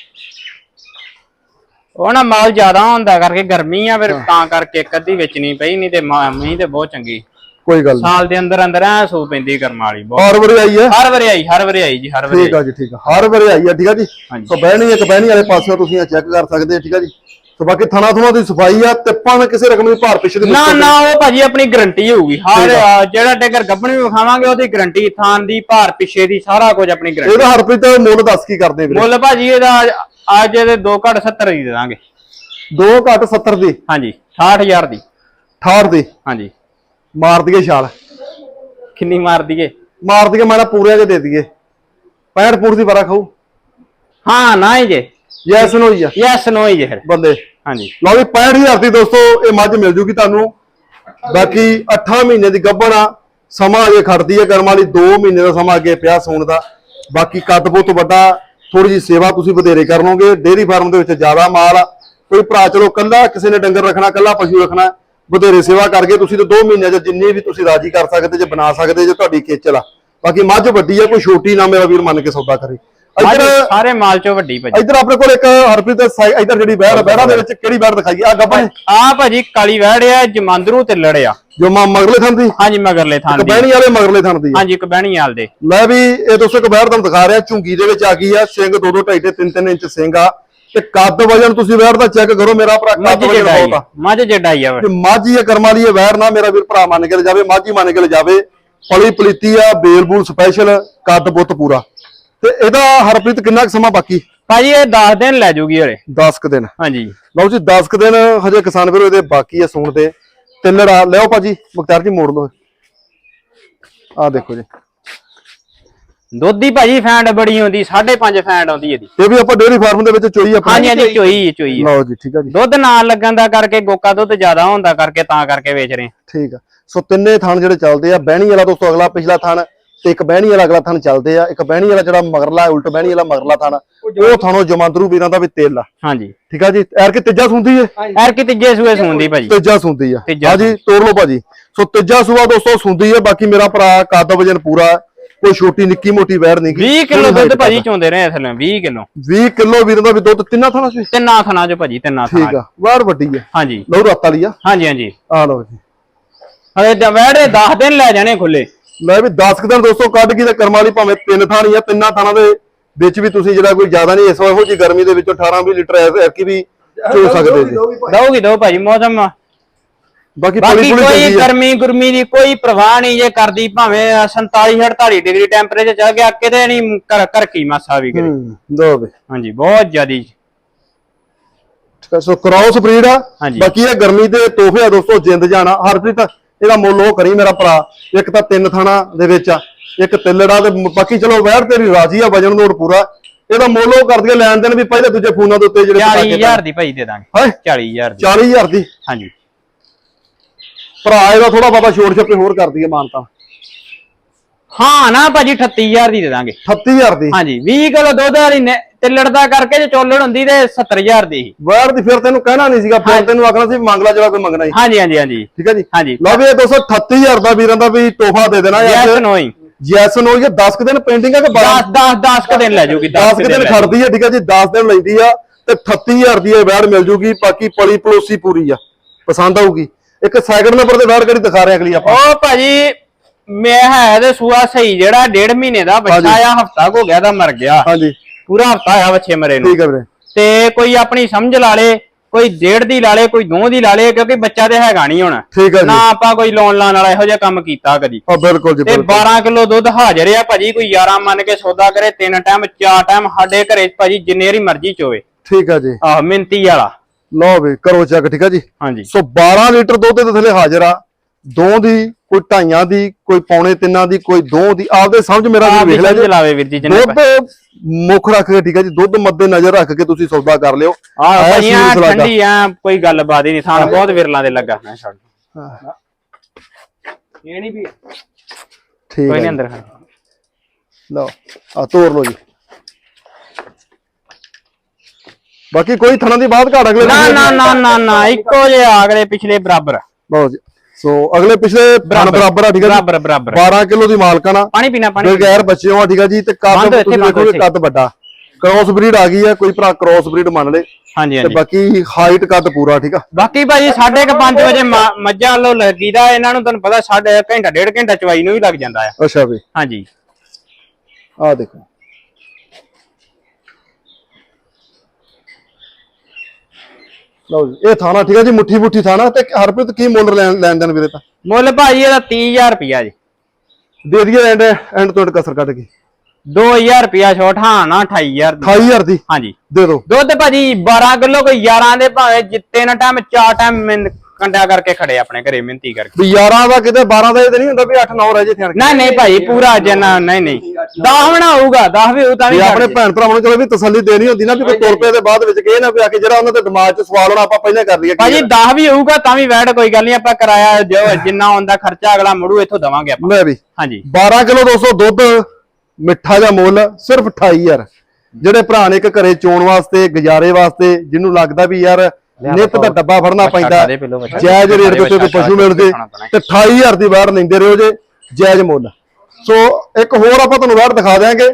ਉਹ ਨਾ ਮਾਲ ਜ਼ਿਆਦਾ ਹੁੰਦਾ ਕਰਕੇ ਗਰਮੀ ਆ ਫਿਰ ਤਾਂ ਕਰਕੇ ਇੱਕ ਅੱਧੀ ਵੇਚਣੀ ਪਈ ਨਹੀਂ ਤੇ ਮਾ- ਮੀਂਹ ਤੇ ਬਹੁਤ ਚੰਗੀ। ਕੋਈ ਗੱਲ ਨਹੀਂ ਸਾਲ ਦੇ ਅੰਦਰ ਅੰਦਰ ਐ ਸੂ ਪੈਂਦੀ ਕਰਮ ਵਾਲੀ ਬਹੁਤ। ਹਰ ਵਾਰੀ ਆਈ ਹੈ? ਹਰ ਵਾਰੀ ਆਈ ਹਰ ਵਾਰੀ ਆਈ ਜੀ ਹਰ ਵਾਰੀ ਠੀਕ ਆ ਜੀ ਠੀਕ ਆ। ਹਰ ਵਾਰੀ ਆਈ ਆ ਠੀਕ ਆ ਜੀ। ਸੋ ਬਹਿਣੀ ਇੱਕ ਬਹਿਣੀ ਵਾਲੇ ਪਾਸੇ ਤੁਸੀਂ ਇਹ ਚੈੱਕ ਕਰ ਸਕਦੇ ਆ ਠੀਕ ਆ ਜੀ। ਸੋ ਬਾਕੀ ਥਣਾ ਥਣਾ ਦੀ ਸਫ਼ਾਈ ਆ ਤਿੱਪਾਂ ਵਿੱਚ ਕਿਸੇ ਰਕਮ ਦੀ ਭਾਰ ਪਿੱਛੇ ਦੀ ਨਾ ਨਾ ਉਹ ਭਾਜੀ ਆਪਣੀ ਗਾਰੰਟੀ ਹੋਊਗੀ। ਹਰ ਜਿਹੜਾ ਟੇਕਰ ਗੱਬਣ ਵੀ ਵਿਖਾਵਾਂਗੇ ਉਹਦੀ ਗਾਰੰਟੀ ਥਾਂ ਦੀ ਭਾਰ ਪਿੱਛੇ ਦੀ ਸਾਰਾ ਕੁਝ ਆਪਣੀ ਗਾਰੰਟੀ ਇਹਦਾ ਹਰਪ੍ਰੀਤ ਮੁੱਲ ਦੱਸ ਕੀ ਕਰਦੇ ਵੀਰੇ? ਮੁੱਲ ਭਾਜੀ ਇਹਦਾ ਅੱਜ- ਅੱਜ ਇਹਦੇ 2 ਘੱਟ 70 ਦੀ ਦੇ ਦਾਂਗੇ। 2 ਘੱਟ 70 ਦੀ? ਹਾਂਜੀ 68000 ਦੀ। 68 ਦੀ? ਹਾਂਜੀ। ਮਾਰ ਦਈਏ ਛਾਲ। ਕਿੰਨੀ ਮਾਰ ਦਈਏ? ਮਾਰ ਦਈਏ ਮੈਂ ਨਾ ਪੂਰਿਆਂ ਦੇ ਦੇ ਦਈਏ। 65 ਫੁੱਟ ਦੀ ਬਰਾ ਖਾਊ ਹਾਂ ਨਾ ਹੀ ਜੇ। ਯੈਸ ਨੋ ਹੀ ਆ। ਯੈਸ ਨੋ ਹੀ ਜੇ ਫਿਰ। ਬੰਦੇ। ਹਾਂਜੀ। ਲਓ ਵੀ 65000 ਦੀ ਦੋਸਤੋ ਇਹ ਮੱਝ ਮਿਲ ਜੂਗੀ ਤੁਹਾਨੂੰ। ਬਾਕੀ 8 ਮਹੀਨੇ ਦੀ ਗੱਭਣ ਆ। ਸਮਾਂ ਅਜੇ ਖੜਦੀ ਹੈ ਕਰਮ ਵਾਲੀ। 2 ਮਹੀਨੇ ਦਾ ਸਮਾਂ ਅੱਗੇ ਪਿਆ ਸੌਣ ਦਾ। ਬਾਕੀ ਕੱਦ ਬਹੁਤ ਵੱਡਾ ਥੋੜੀ ਜੀ ਸੇਵਾ ਤੁਸੀਂ ਵਧੇਰੇ ਕਰ ਲਓਗੇ। ਡੇਅਰੀ ਫਾਰਮ ਦੇ ਵਿੱਚ ਜ਼ਿਆਦਾ ਮਾਲ ਆ। ਕੋਈ ਭਰਾ ਚਲੋ ਕੱਲਾ ਕਿਸੇ ਨੇ ਡੰਗਰ ਰੱਖਣਾ ਕੱਲਾ ਪਸ਼ੂ ਰੱਖਣਾ। ਵਧੇਰੇ ਸੇਵਾ ਕਰਕੇ ਤੁਸੀਂ ਤਾਂ 2 ਮਹੀਨਿਆਂ ਚ ਜਿੰਨੀ ਵੀ ਤੁਸੀਂ ਰਾਜੀ ਕਰ ਸਕਦੇ ਜੇ ਬਣਾ ਸਕਦੇ ਜੇ ਤੁਹਾਡੀ ਖੇਚਲ ਆ। ਬਾਕੀ ਮੱਝ ਵੱਡੀ ਆ ਕੋਈ ਛੋਟੀ ਨਾ ਮੇਰਾ ਵੀਰ ਮੰਨ ਕੇ ਸੌਦਾ ਕਰੇ। ਇੱਧਰ ਸਾਰੇ ਮਾਲ ਚੋਂ ਵੱਡੀ ਭਾਜੀ। ਇੱਧਰ ਆਪਣੇ ਕੋਲ ਇੱਕ ਹਰਪ੍ਰੀਤ ਇੱਧਰ ਜਿਹੜੀ ਬਹਿਰ ਬਹਿਰਾਂ ਦੇ ਵਿੱਚ ਕਿਹੜੀ ਬਹਿਰ ਦਿਖਾਈ? ਆ ਗੱਭਣ ਆ ਭਾਜੀ ਕਾਲੀ ਵਹਿੜ ਆ ਜਮਾਂਦਰੂ ਤੇ ਲੜਿਆ। ਜੋ ਮਾਂ ਮਗਰਲੇ ਥਾਂ ਦੀ? ਹਾਂਜੀ ਮਗਰਲੇ ਥਾਂ ਦੀ। ਕਬੈਣੀ ਵਾਲੇ ਮਗਰਲੇ ਥਾਂ ਦੀ। ਹਾਂਜੀ ਕਬਹਿਣੀ ਵਾਲ ਦੇ। ਲੈ ਵੀ ਇਹ ਦੋਸਤੋ ਕਬੈਰ ਤੁਹਾਨੂੰ ਦਿਖਾ ਰਿਹਾ ਝੁੰਗੀ ਦੇ ਵਿੱਚ ਆ ਗਈ ਆ ਸਿੰਘ 2 2 2.5 3 3 ਇੰਚ ਸਿੰਘ ਆ। ਤੇ ਕੱਦ ਵਜਨ ਤੁਸੀਂ ਵੈਰ ਦਾ ਚੈੱਕ ਕਰੋ ਮੇਰਾ ਭਰਾ ਮੱਝ ਕੱਦ ਵਜਨ ਬਹੁਤ ਆ। ਮੱਝ ਜੜਾਈ ਆ ਤੇ ਮੱਝ ਹੀ ਕਰਮਾ ਲਈ ਇਹ ਵੈਰ ਨਾ ਮੇਰਾ ਵੀਰ ਭਰਾ ਮੰਨ ਕੇ ਜਾਵੇ ਮੱਝ ਹੀ ਮੰਨ ਕੇ ਜਾਵੇ ਪਲੀ ਪਲੀਤੀ ਆ ਬੇਲ ਬੂਲ ਸਪੈਸ਼ਲ ਕੱਦ ਬੁੱਤ ਪੂਰਾ। ਤੇ ਇਹਦਾ ਹਰਪ੍ਰੀਤ ਕਿੰਨਾ ਕੁ ਸਮਾਂ ਬਾਕੀ? ਭਾਜੀ ਇਹ 10 ਦਿਨ ਲੈ ਜੂਗੀ ਹਲੇ। 10 ਕੁ ਦਿਨ। ਹਾਂਜੀ। ਲਓ ਜੀ 10 ਕੁ ਦਿਨ ਹਜੇ ਕਿਸਾਨ ਵੀਰੋ ਇਹਦੇ ਬਾਕੀ ਆ ਸੂਣ ਦੇ। ਤਿੱਲੜ ਲਿਓ ਭਾਜੀ ਮੁਖਤਾਰ ਜੀ ਮੋੜ ਲਓ। ਆ ਦੇਖੋ ਜੀ। ਦੁੱਧ ਦੀ ਭਾਜੀ ਫੈਂਡ ਬੜੀ ਹੁੰਦੀ 5.5 ਫੈਂਡ ਆਉਂਦੀ ਇਹਦੀ। ਇਹ ਵੀ ਆਪਾਂ ਡੇਅਰੀ ਫਾਰਮ ਦੇ ਵਿੱਚ ਚੋਈ ਆਪਣੀ ਹਾਂਜੀ ਹਾਂਜੀ ਚੋਈ ਚੋਈ। ਲਓ ਜੀ ਠੀਕ ਆ ਜੀ। ਦੁੱਧ ਨਾਲ ਲੱਗਣ ਦਾ ਕਰਕੇ ਗੋਕਾ ਦੁੱਧ ਜ਼ਿਆਦਾ ਹੁੰਦਾ ਕਰਕੇ ਤਾਂ ਕਰਕੇ ਵੇਚ ਰਹੇ ਠੀਕ ਆ। ਸੋ ਤਿੰਨੇ ਥਣ ਜਿਹੜੇ ਚੱਲਦੇ ਆ ਬਹਿਣੀ ਵਾਲਾ ਦੋਸਤੋ ਅਗਲਾ ਪਿਛਲਾ ਥਣ ਤੇ ਇੱਕ ਬਹਿਣੀ ਵਾਲਾ ਅਗਲਾ ਥਣ ਚੱਲਦੇ ਆ। ਇੱਕ ਬਹਿਣੀ ਵਾਲਾ ਜਿਹੜਾ ਮਗਰਲਾ ਉਲਟ ਬਹਿਣੀ ਵਾਲਾ ਮਗਰਲਾ ਥਣ ਉਹ ਥਣੋ ਜਮਾਂਦਰੂ ਵੀਰਾਂ ਦਾ ਵੀ ਤੇਲ ਆ। ਹਾਂਜੀ। ਠੀਕ ਆ ਜੀ? ਐਰ ਕਿ ਤੀਜਾ ਸੁੰਦੀ ਏ? ਐਰ ਕਿ ਤੀਜੇ ਸੂਏ ਸੂੰਦੀ ਭਾਜੀ। ਤੀਜਾ ਸੁੰਦੀ ਆ। ਤੀਜਾ ਹਾਂਜੀ ਤੋੜ ਲਓ ਭਾਜੀ। ਸੋ ਤੀਜਾ ਸੂਆ ਦੋਸਤੋ ਸੁੰਦੀ ਹੈ ਬਾਕੀ ਮੇਰਾ ਭਰਾ ਕੱਦ ਵਜਨ ਪੂਰਾ ਹੈ। ਕੋਈ ਛੋਟੀ ਨਿੱਕੀ ਮੋਟੀ ਵੈੜ ਨਹੀਂ 20 ਕਿਲੋ ਦੁੱਧ ਭਾਜੀ ਚੋਂਦੇ ਰਹੇ ਵਿੱਚ 20 ਕਿਲੋ। 20 ਕਿਲੋ ਵੀਰ ਦਾ ਵੀ ਦੁੱਧ ਤਿੰਨਾਂ ਥਾਣਾ ਸੀ? ਤਿੰਨਾਂ ਥਣਾ ਚ ਭਾਜੀ ਤਿੰਨਾਂ ਥਣਾ ਠੀਕ ਆ ਵਾਰ ਵੱਡੀ ਆ। ਹਾਂਜੀ। ਲਓ ਰੱਤ ਵਾਲੀ ਆ। ਹਾਂਜੀ ਹਾਂਜੀ। ਆ ਲਓ ਜੀ। ਹਲੇ ਦਵੈੜੇ 10 ਦਿਨ ਲੈ ਜਾਣੇ ਖੁੱਲੇ। ਲੈ ਵੀ 10 ਕੁ ਦਿਨ ਦੋਸਤੋ ਕੱਢ ਕੇ ਤੇ ਕਰਮ ਵਾਲੀ ਭਾਵੇਂ ਤਿੰਨ ਥਾਣੀ ਆ ਤਿੰਨਾਂ ਥਾਣਾ ਦੇ ਵਿੱਚ ਵੀ ਤੁਸੀਂ ਜਿਹੜਾ ਕੋਈ ਜ਼ਿਆਦਾ ਨਹੀਂ ਇਸ ਵਾਰ ਇਹੋ ਜੀ ਗਰਮੀ ਦੇ ਵਿੱਚੋਂ 18 20 ਲੀਟਰ ਐਸ ਐਰਕੀ ਵੀ ਚੋ ਸਕਦੇ ਜੀ। ਦਊਗੀ ਦੋ ਭਾਜੀ ਮੌਸਮ ਬਾਕੀ ਬਾਕੀ ਕੋਈ ਗਰਮੀ ਗੁਰਮੀ ਦੀ ਕੋਈ ਪ੍ਰਵਾਹ ਨਹੀਂ ਜੇ ਕਰਦੀ ਭਾਵੇਂ 47 48 ਡਿਗਰੀ ਟੈਂਪਰੇਚਰ ਚੱਲ ਗਿਆ ਕਿਤੇ ਨਹੀਂ ਕਰ ਕਰ ਕੀ ਮਾਸਾ ਵੀ ਕਰੇ। ਲਓ ਵੀ। ਹਾਂਜੀ ਬਹੁਤ ਜ਼ਿਆਦੀ। ਸੋ ਕ੍ਰਾਸ ਬਰੀਡ ਆ। ਬਾਕੀ ਇਹ ਗਰਮੀ ਦੇ ਤੋਹਫੇ ਆ ਦੋਸਤੋ ਜਿੰਦ ਜਾਣਾ। ਹਰਪ੍ਰੀਤ ਇਹਦਾ ਮੁੱਲ ਉਹ ਕਰੀ ਮੇਰਾ ਭਰਾ। ਇੱਕ ਤਾਂ ਤਿੰਨ ਥਾਣਾ ਦੇ ਵਿੱਚ ਆ ਇੱਕ ਤਿੱਲੜਾ ਤੇ ਬਾਕੀ ਚਲੋ ਵੈੜ ਤੇਰੀ ਰਾਜੀ ਆ ਵਜਨ ਲੋੜ ਪੂਰਾ। ਇਹਦਾ ਮੁੱਲ ਉਹ ਕਰ ਦਈਏ ਲੈਣ ਦੇਣ ਵੀ ਪਹਿਲੇ ਦੂਜੇ ਫੋਨਾਂ ਦੇ ਉੱਤੇ ਜਿਹੜੇ ਪਟਾਕੇ 40000 ਦੀ ਭਾਈ ਦੇ ਦਾਂਗੇ। ਹਾਏ 40000 ਦੀ। 40000 ਦੀ? ਹਾਂਜੀ। ਭਰਾ ਇਹਦਾ ਥੋੜਾ ਬਾਬਾ ਛੋੜ ਛੱਪੇ ਹੋਰ ਕਰ ਦਈਏ ਮਾਨਤਾ ਹਾਂ ਨਾ ਭਾਜੀ 38000 ਦੀ ਦੇ ਦਾਂਗੇ। 38000 ਦੀ? ਹਾਂਜੀ 20 ਕਿਲੋ ਦੁੱਧ ਵਾਲੀ ਤਿੱਲੜ ਦਾ ਕਰਕੇ ਜੇ ਚੋਲੜ ਹੁੰਦੀ ਤੇ 70000 ਦੀ। ਵੈੜ ਦੀ ਫਿਰ ਤੈਨੂੰ ਕਹਿਣਾ ਨਹੀਂ ਸੀਗਾ ਫਿਰ ਤੈਨੂੰ ਆਖਣਾ ਸੀ ਮੰਗ ਲੈ ਜਿਹੜਾ ਕੋਈ ਮੰਗਣਾ ਸੀ। ਹਾਂਜੀ ਹਾਂਜੀ ਹਾਂਜੀ। ਠੀਕ ਹੈ ਜੀ? ਹਾਂਜੀ। ਲਓ ਵੀ ਇਹ 238000 ਦਾ ਵੀਰਾਂ ਦਾ ਵੀ ਤੋਹਫਾ ਦੇ ਦੇਣਾ ਯੈਸ ਨੋਈ ਜੈਸ ਨੋ ਇਹ 10 ਕੁ ਦਿਨ ਪੈਂਡਿੰਗ ਆ ਕਿ 12 10 10 10 ਕ ਦਿਨ ਲੈ ਜਾਊਗੀ 10 ਕੁ ਦਿਨ ਖੜਦੀ ਹੈ ਠੀਕ ਹੈ ਜੀ? 10 ਦਿਨ ਲੈਂਦੀ ਆ ਤੇ 38000 ਦੀ ਇਹ ਵੈੜ ਮਿਲ ਜੂਗੀ ਬਾਕੀ ਪਲੀ ਪਲੋਸੀ ਪੂਰੀ ਆ। ਪਸੰਦ ਆਊਗੀ। ਇੱਕ ਸੈਕਿੰਡ ਨੰਬਰ ਤੇ ਵੈੜ ਕਿਹੜੀ ਦਿਖਾ ਰਹੇ ਅਗਲੀ ਆਪਾਂ। ਉਹ ਭਾਜੀ ਮੈਂ ਹੈ ਤੇ ਸੂਆ ਸਹੀ ਜਿਹੜਾ ਡੇਢ ਮਹੀਨੇ ਦਾ ਬੱਚਾ। ਆ ਹਫਤਾ ਹੋ ਗਿਆ ਦਾ ਮਰ ਗਿਆ। ਹਾਂਜੀ। ਪੂਰਾ ਹਫਤਾ ਆ ਬੱਚੇ ਮਰੇ ਨੂੰ। ਠੀਕ ਹੈ ਵੀਰੇ। ਤੇ ਕੋਈ ਆਪਣੀ ਸਮਝ ਲਾ ਲੇ ਕੋਈ ਡੇਢ ਦੀ ਲਾ ਲੇ ਕੋਈ ਦੋ ਦੀ ਲਾ ਲੇ ਕਿਉਂਕਿ ਬੱਚਾ ਤੇ ਹੈਗਾ ਨਹੀਂ ਹੁਣ। ਠੀਕ ਹੈ ਜੀ। ਨਾ ਆਪਾਂ ਕੋਈ ਲੋਨ ਲਾਣ ਵਾਲਾ ਇਹੋ ਜਿਹਾ ਕੰਮ ਕੀਤਾ ਕਦੀ। ਆ ਬਿਲਕੁਲ ਜੀ ਤੇ ਬਿਲਕੁਲ। 12 ਕਿਲੋ ਦੁੱਧ ਹਾਜ਼ਰ ਆ ਭਾਜੀ ਕੋਈ 11 ਮੰਨ ਕੇ ਸੌਦਾ ਕਰੇ ਤਿੰਨ ਟਾਈਮ ਚਾਰ ਟਾਈਮ ਸਾਡੇ ਘਰੇ ਭਾਜੀ ਜਿੰਨੇ ਵਾਰੀ ਮਰਜ਼ੀ ਚੋਵੇ। ਠੀਕ ਹੈ ਜੀ। ਆਹ ਮਿੰਤੀ ਵਾਲਾ। ਲਓ ਵੀ ਕਰੋ ਚੈੱਕ ਠੀਕ ਹੈ ਜੀ? ਹਾਂਜੀ। ਸੋ 12 ਲੀਟਰ ਦੁੱਧ ਦੇ ਥੱਲੇ ਹਾਜ਼ਰ ਆ। ਦੋ ਦੀ ਕੋਈ ਢਾਈਆਂ ਦੀ ਕੋਈ ਪੌਣੇ ਤਿੰਨਾਂ ਦੀ ਕੋਈ ਦੋ ਦੀ ਆਪਦੇ ਸਮਝ ਮੇਰਾ ਵੀ ਵੇਖ ਲੈ ਜੀ। ਚਲਾਵੇ ਵੀਰ ਜੀ ਜਿੰਨੇ ਦੁੱਧ ਮੁੱਖ ਰੱਖ ਕੇ ਠੀਕ ਹੈ ਜੀ ਦੁੱਧ ਮੱਦੇ ਨਜ਼ਰ ਰੱਖ ਕੇ ਤੁਸੀਂ ਸੌਦਾ ਕਰ ਲਿਓ। ਆਹ। ਠੰਡੀ ਆ ਕੋਈ ਗੱਲਬਾਤ ਹੀ ਨਹੀਂ ਥਾਣ ਬਹੁਤ ਵਿਰਲਾਂ ਦੇ ਲੱਗਾ। ਮੈਂ ਛੱਡ ਇਹ ਨਹੀਂ ਵੀ ਠੀਕ ਕੋਈ ਨਹੀਂ। ਅੰਦਰ। ਲਓ ਆ ਤੋੜ ਲਓ ਜੀ। ਬਾਕੀ ਕੋਈ ਥਣਾ ਦੀ ਬਾਤ ਘਾਟ ਅਗਲੇ ਨਾ ਦਿਨ ਨਾ ਨਾ। ਨਾ ਨਾ ਇੱਕੋ ਜਿਹਾ ਅਗਲੇ ਪਿਛਲੇ ਬਰਾਬਰ। ਲਓ ਜੀ। ਸੋ ਅਗਲੇ ਪਿਛਲੇ ਥਣ ਬਰਾਬਰ ਆ ਠੀਕ ਹੈ ਜੀ? ਬਰਾਬਰ ਬਰਾਬਰ। 12 ਕਿਲੋ ਦੀ ਮਾਲਕਾਨਾ ਪਾਣੀ ਪੀਣਾ ਪਾਣੀ ਬਗੈਰ ਬੱਚਿਆਂ ਆ ਠੀਕ ਹੈ ਜੀ? ਤੇ ਕੱਦ ਬੰਦ ਇੱਥੇ ਤੁਸੀਂ ਬੰਦ ਇੱਥੇ। ਕੱਦ ਵੱਡਾ। ਕ੍ਰੋਸ ਬਰੀਡ ਆ ਗਈ ਹੈ ਕੋਈ ਭਰਾ ਕ੍ਰੋਸ ਬਰੀਡ ਮੰਨ ਲੇ। ਹਾਂਜੀ ਤੇ ਹਾਂਜੀ। ਬਾਕੀ ਹਾਈਟ ਕੱਦ ਪੂਰਾ ਠੀਕ ਆ? ਬਾਕੀ ਭਾਜੀ ਸਾਢੇ ਕੁ ਪੰਜ ਵਜੇ ਮ- ਮੱਝਾਂ ਲੋ ਲੱਗੀਦਾ ਇਹਨਾਂ ਨੂੰ ਤੁਹਾਨੂੰ ਪਤਾ ਸਾਢੇ ਘੰਟਾ ਡੇਢ ਘੰਟਾ ਚਵਾਈ ਨੂੰ ਵੀ ਲੱਗ ਜਾਂਦਾ ਆ। ਅੱਛਾ ਵੀ। ਹਾਂਜੀ। ਆ ਦੇਖੋ। ਲਓ ਜੀ ਇਹ ਥਾਣਾ ਠੀਕ ਹੈ ਜੀ ਮੁੱਠੀ ਮੁੱਠੀ ਥਾਣਾ ਤੇ ਹਰਪ੍ਰੀਤ ਕੀ ਮੁੱਲ ਲੈਣ ਲੈਣ ਦੇਣ ਵੀਰੇ ਤਾਂ? ਮੁੱਲ ਭਾਜੀ ਇਹਦਾ 30000 ਰੁਪਿਆ ਜੀ। ਦੇ ਦਈਏ ਐਂਡ ਐਂਡ ਤੋਂ ਕਸਰ ਕੱਢ ਕੇ। 2000 ਰੁਪਿਆ ਛੋਟ ਹਾਂ ਨਾ 28000 ਦੀ। 28000 ਦੀ? ਹਾਂਜੀ। ਦੇ ਦਿਓ। ਦੁੱਧ ਭਾਜੀ 12 ਕਿਲੋ ਕੋਈ 11 ਦੇ ਭਾਵੇਂ ਜਿੱਤੇ ਨਾ ਟਾਈਮ ਚਾਰ ਟਾਈਮ ਕੰਡਿਆ ਕਰਕੇ ਖੜੇ ਆਪਣੇ ਘਰੇ ਮਿਹਨਤੀ ਕਰਕੇ। ਵੀ 11 ਦਾ ਕਿਤੇ 12 ਦਾ ਇਹ ਤਾਂ ਨਹੀਂ ਹੁੰਦਾ ਵੀ 8 9 ਰਹਿ ਜੇ ਥਣ ਨਹੀਂ ਨਹੀਂ ਭਾਈ ਪੂਰਾ ਜਨਾ ਨਹੀਂ ਨਹੀਂ। 10 ਬਣਾ ਹੋਊਗਾ 10 ਵੀ ਹੋਊ ਤਾਂ ਵੀ ਆਪਣੇ ਭੈਣ ਭਰਾਵਾਂ ਨੂੰ ਚਲੋ ਵੀ ਤਸੱਲੀ ਦੇਣੀ ਹੁੰਦੀ ਨਾ ਵੀ ਕੋਈ ਤੁਰ ਪਏ ਦੇ ਬਾਅਦ ਵਿੱਚ ਕਹੇ ਨਾ ਵੀ ਆ ਕੇ ਜਿਹੜਾ ਉਹਨਾਂ ਦੇ ਦਿਮਾਗ 'ਚ ਸਵਾਲ ਹੋਣਾ ਆਪਾਂ ਪਹਿਲਾਂ ਕਰ ਲਈਏ ਭਾਜੀ 10 ਵੀ ਹੋਊਗਾ ਤਾਂ ਵੀ ਵੈਟ ਕੋਈ ਗੱਲ ਨਹੀਂ ਆਪਾਂ ਕਰਾਇਆ ਜੋ ਜਿੰਨਾ ਹੁੰਦਾ ਖਰਚਾ ਅਗਲਾ ਮੁੜੂ ਇੱਥੋਂ ਦਵਾਂਗੇ ਆਪਾਂ। ਮੈਂ ਵੀ। ਹਾਂਜੀ। 12 ਕਿਲੋ 200 ਦੁੱਧ ਮਿੱਠਾ ਜਾਂ ਮੁੱਲ ਸਿਰਫ 28000 ਜਿਹੜੇ ਭਰਾ ਨੇ ਇੱਕ ਘਰੇ ਚੋਣ ਵਾਸਤੇ ਗੁਜ਼ਾਰੇ ਵਾਸਤੇ ਜਿਹਨੂੰ ਲੱਗਦਾ ਵੀ ਯਾਰ ਨਿੱਤ ਦਾ ਡੱਬਾ ਫੜਨਾ ਪੈਂਦਾ। ਜਾਇਜ਼ ਰੇਟ ਦੇ ਉੱਤੇ ਪਸ਼ੂ ਮਿਲ ਜੇ ਖਾਣਾ ਪੈਣਾ। ਤੇ 28000 ਦੀ ਵਾਰ ਲੈਂਦੇ ਰਹੋ ਜੇ ਜਾਇਜ਼ ਮੁੱਲ। ਸੋ ਇੱਕ ਹੋਰ ਆਪਾਂ ਤੁਹਾਨੂੰ ਵਾਰ ਦਿਖਾ ਦਿਆਂਗੇ।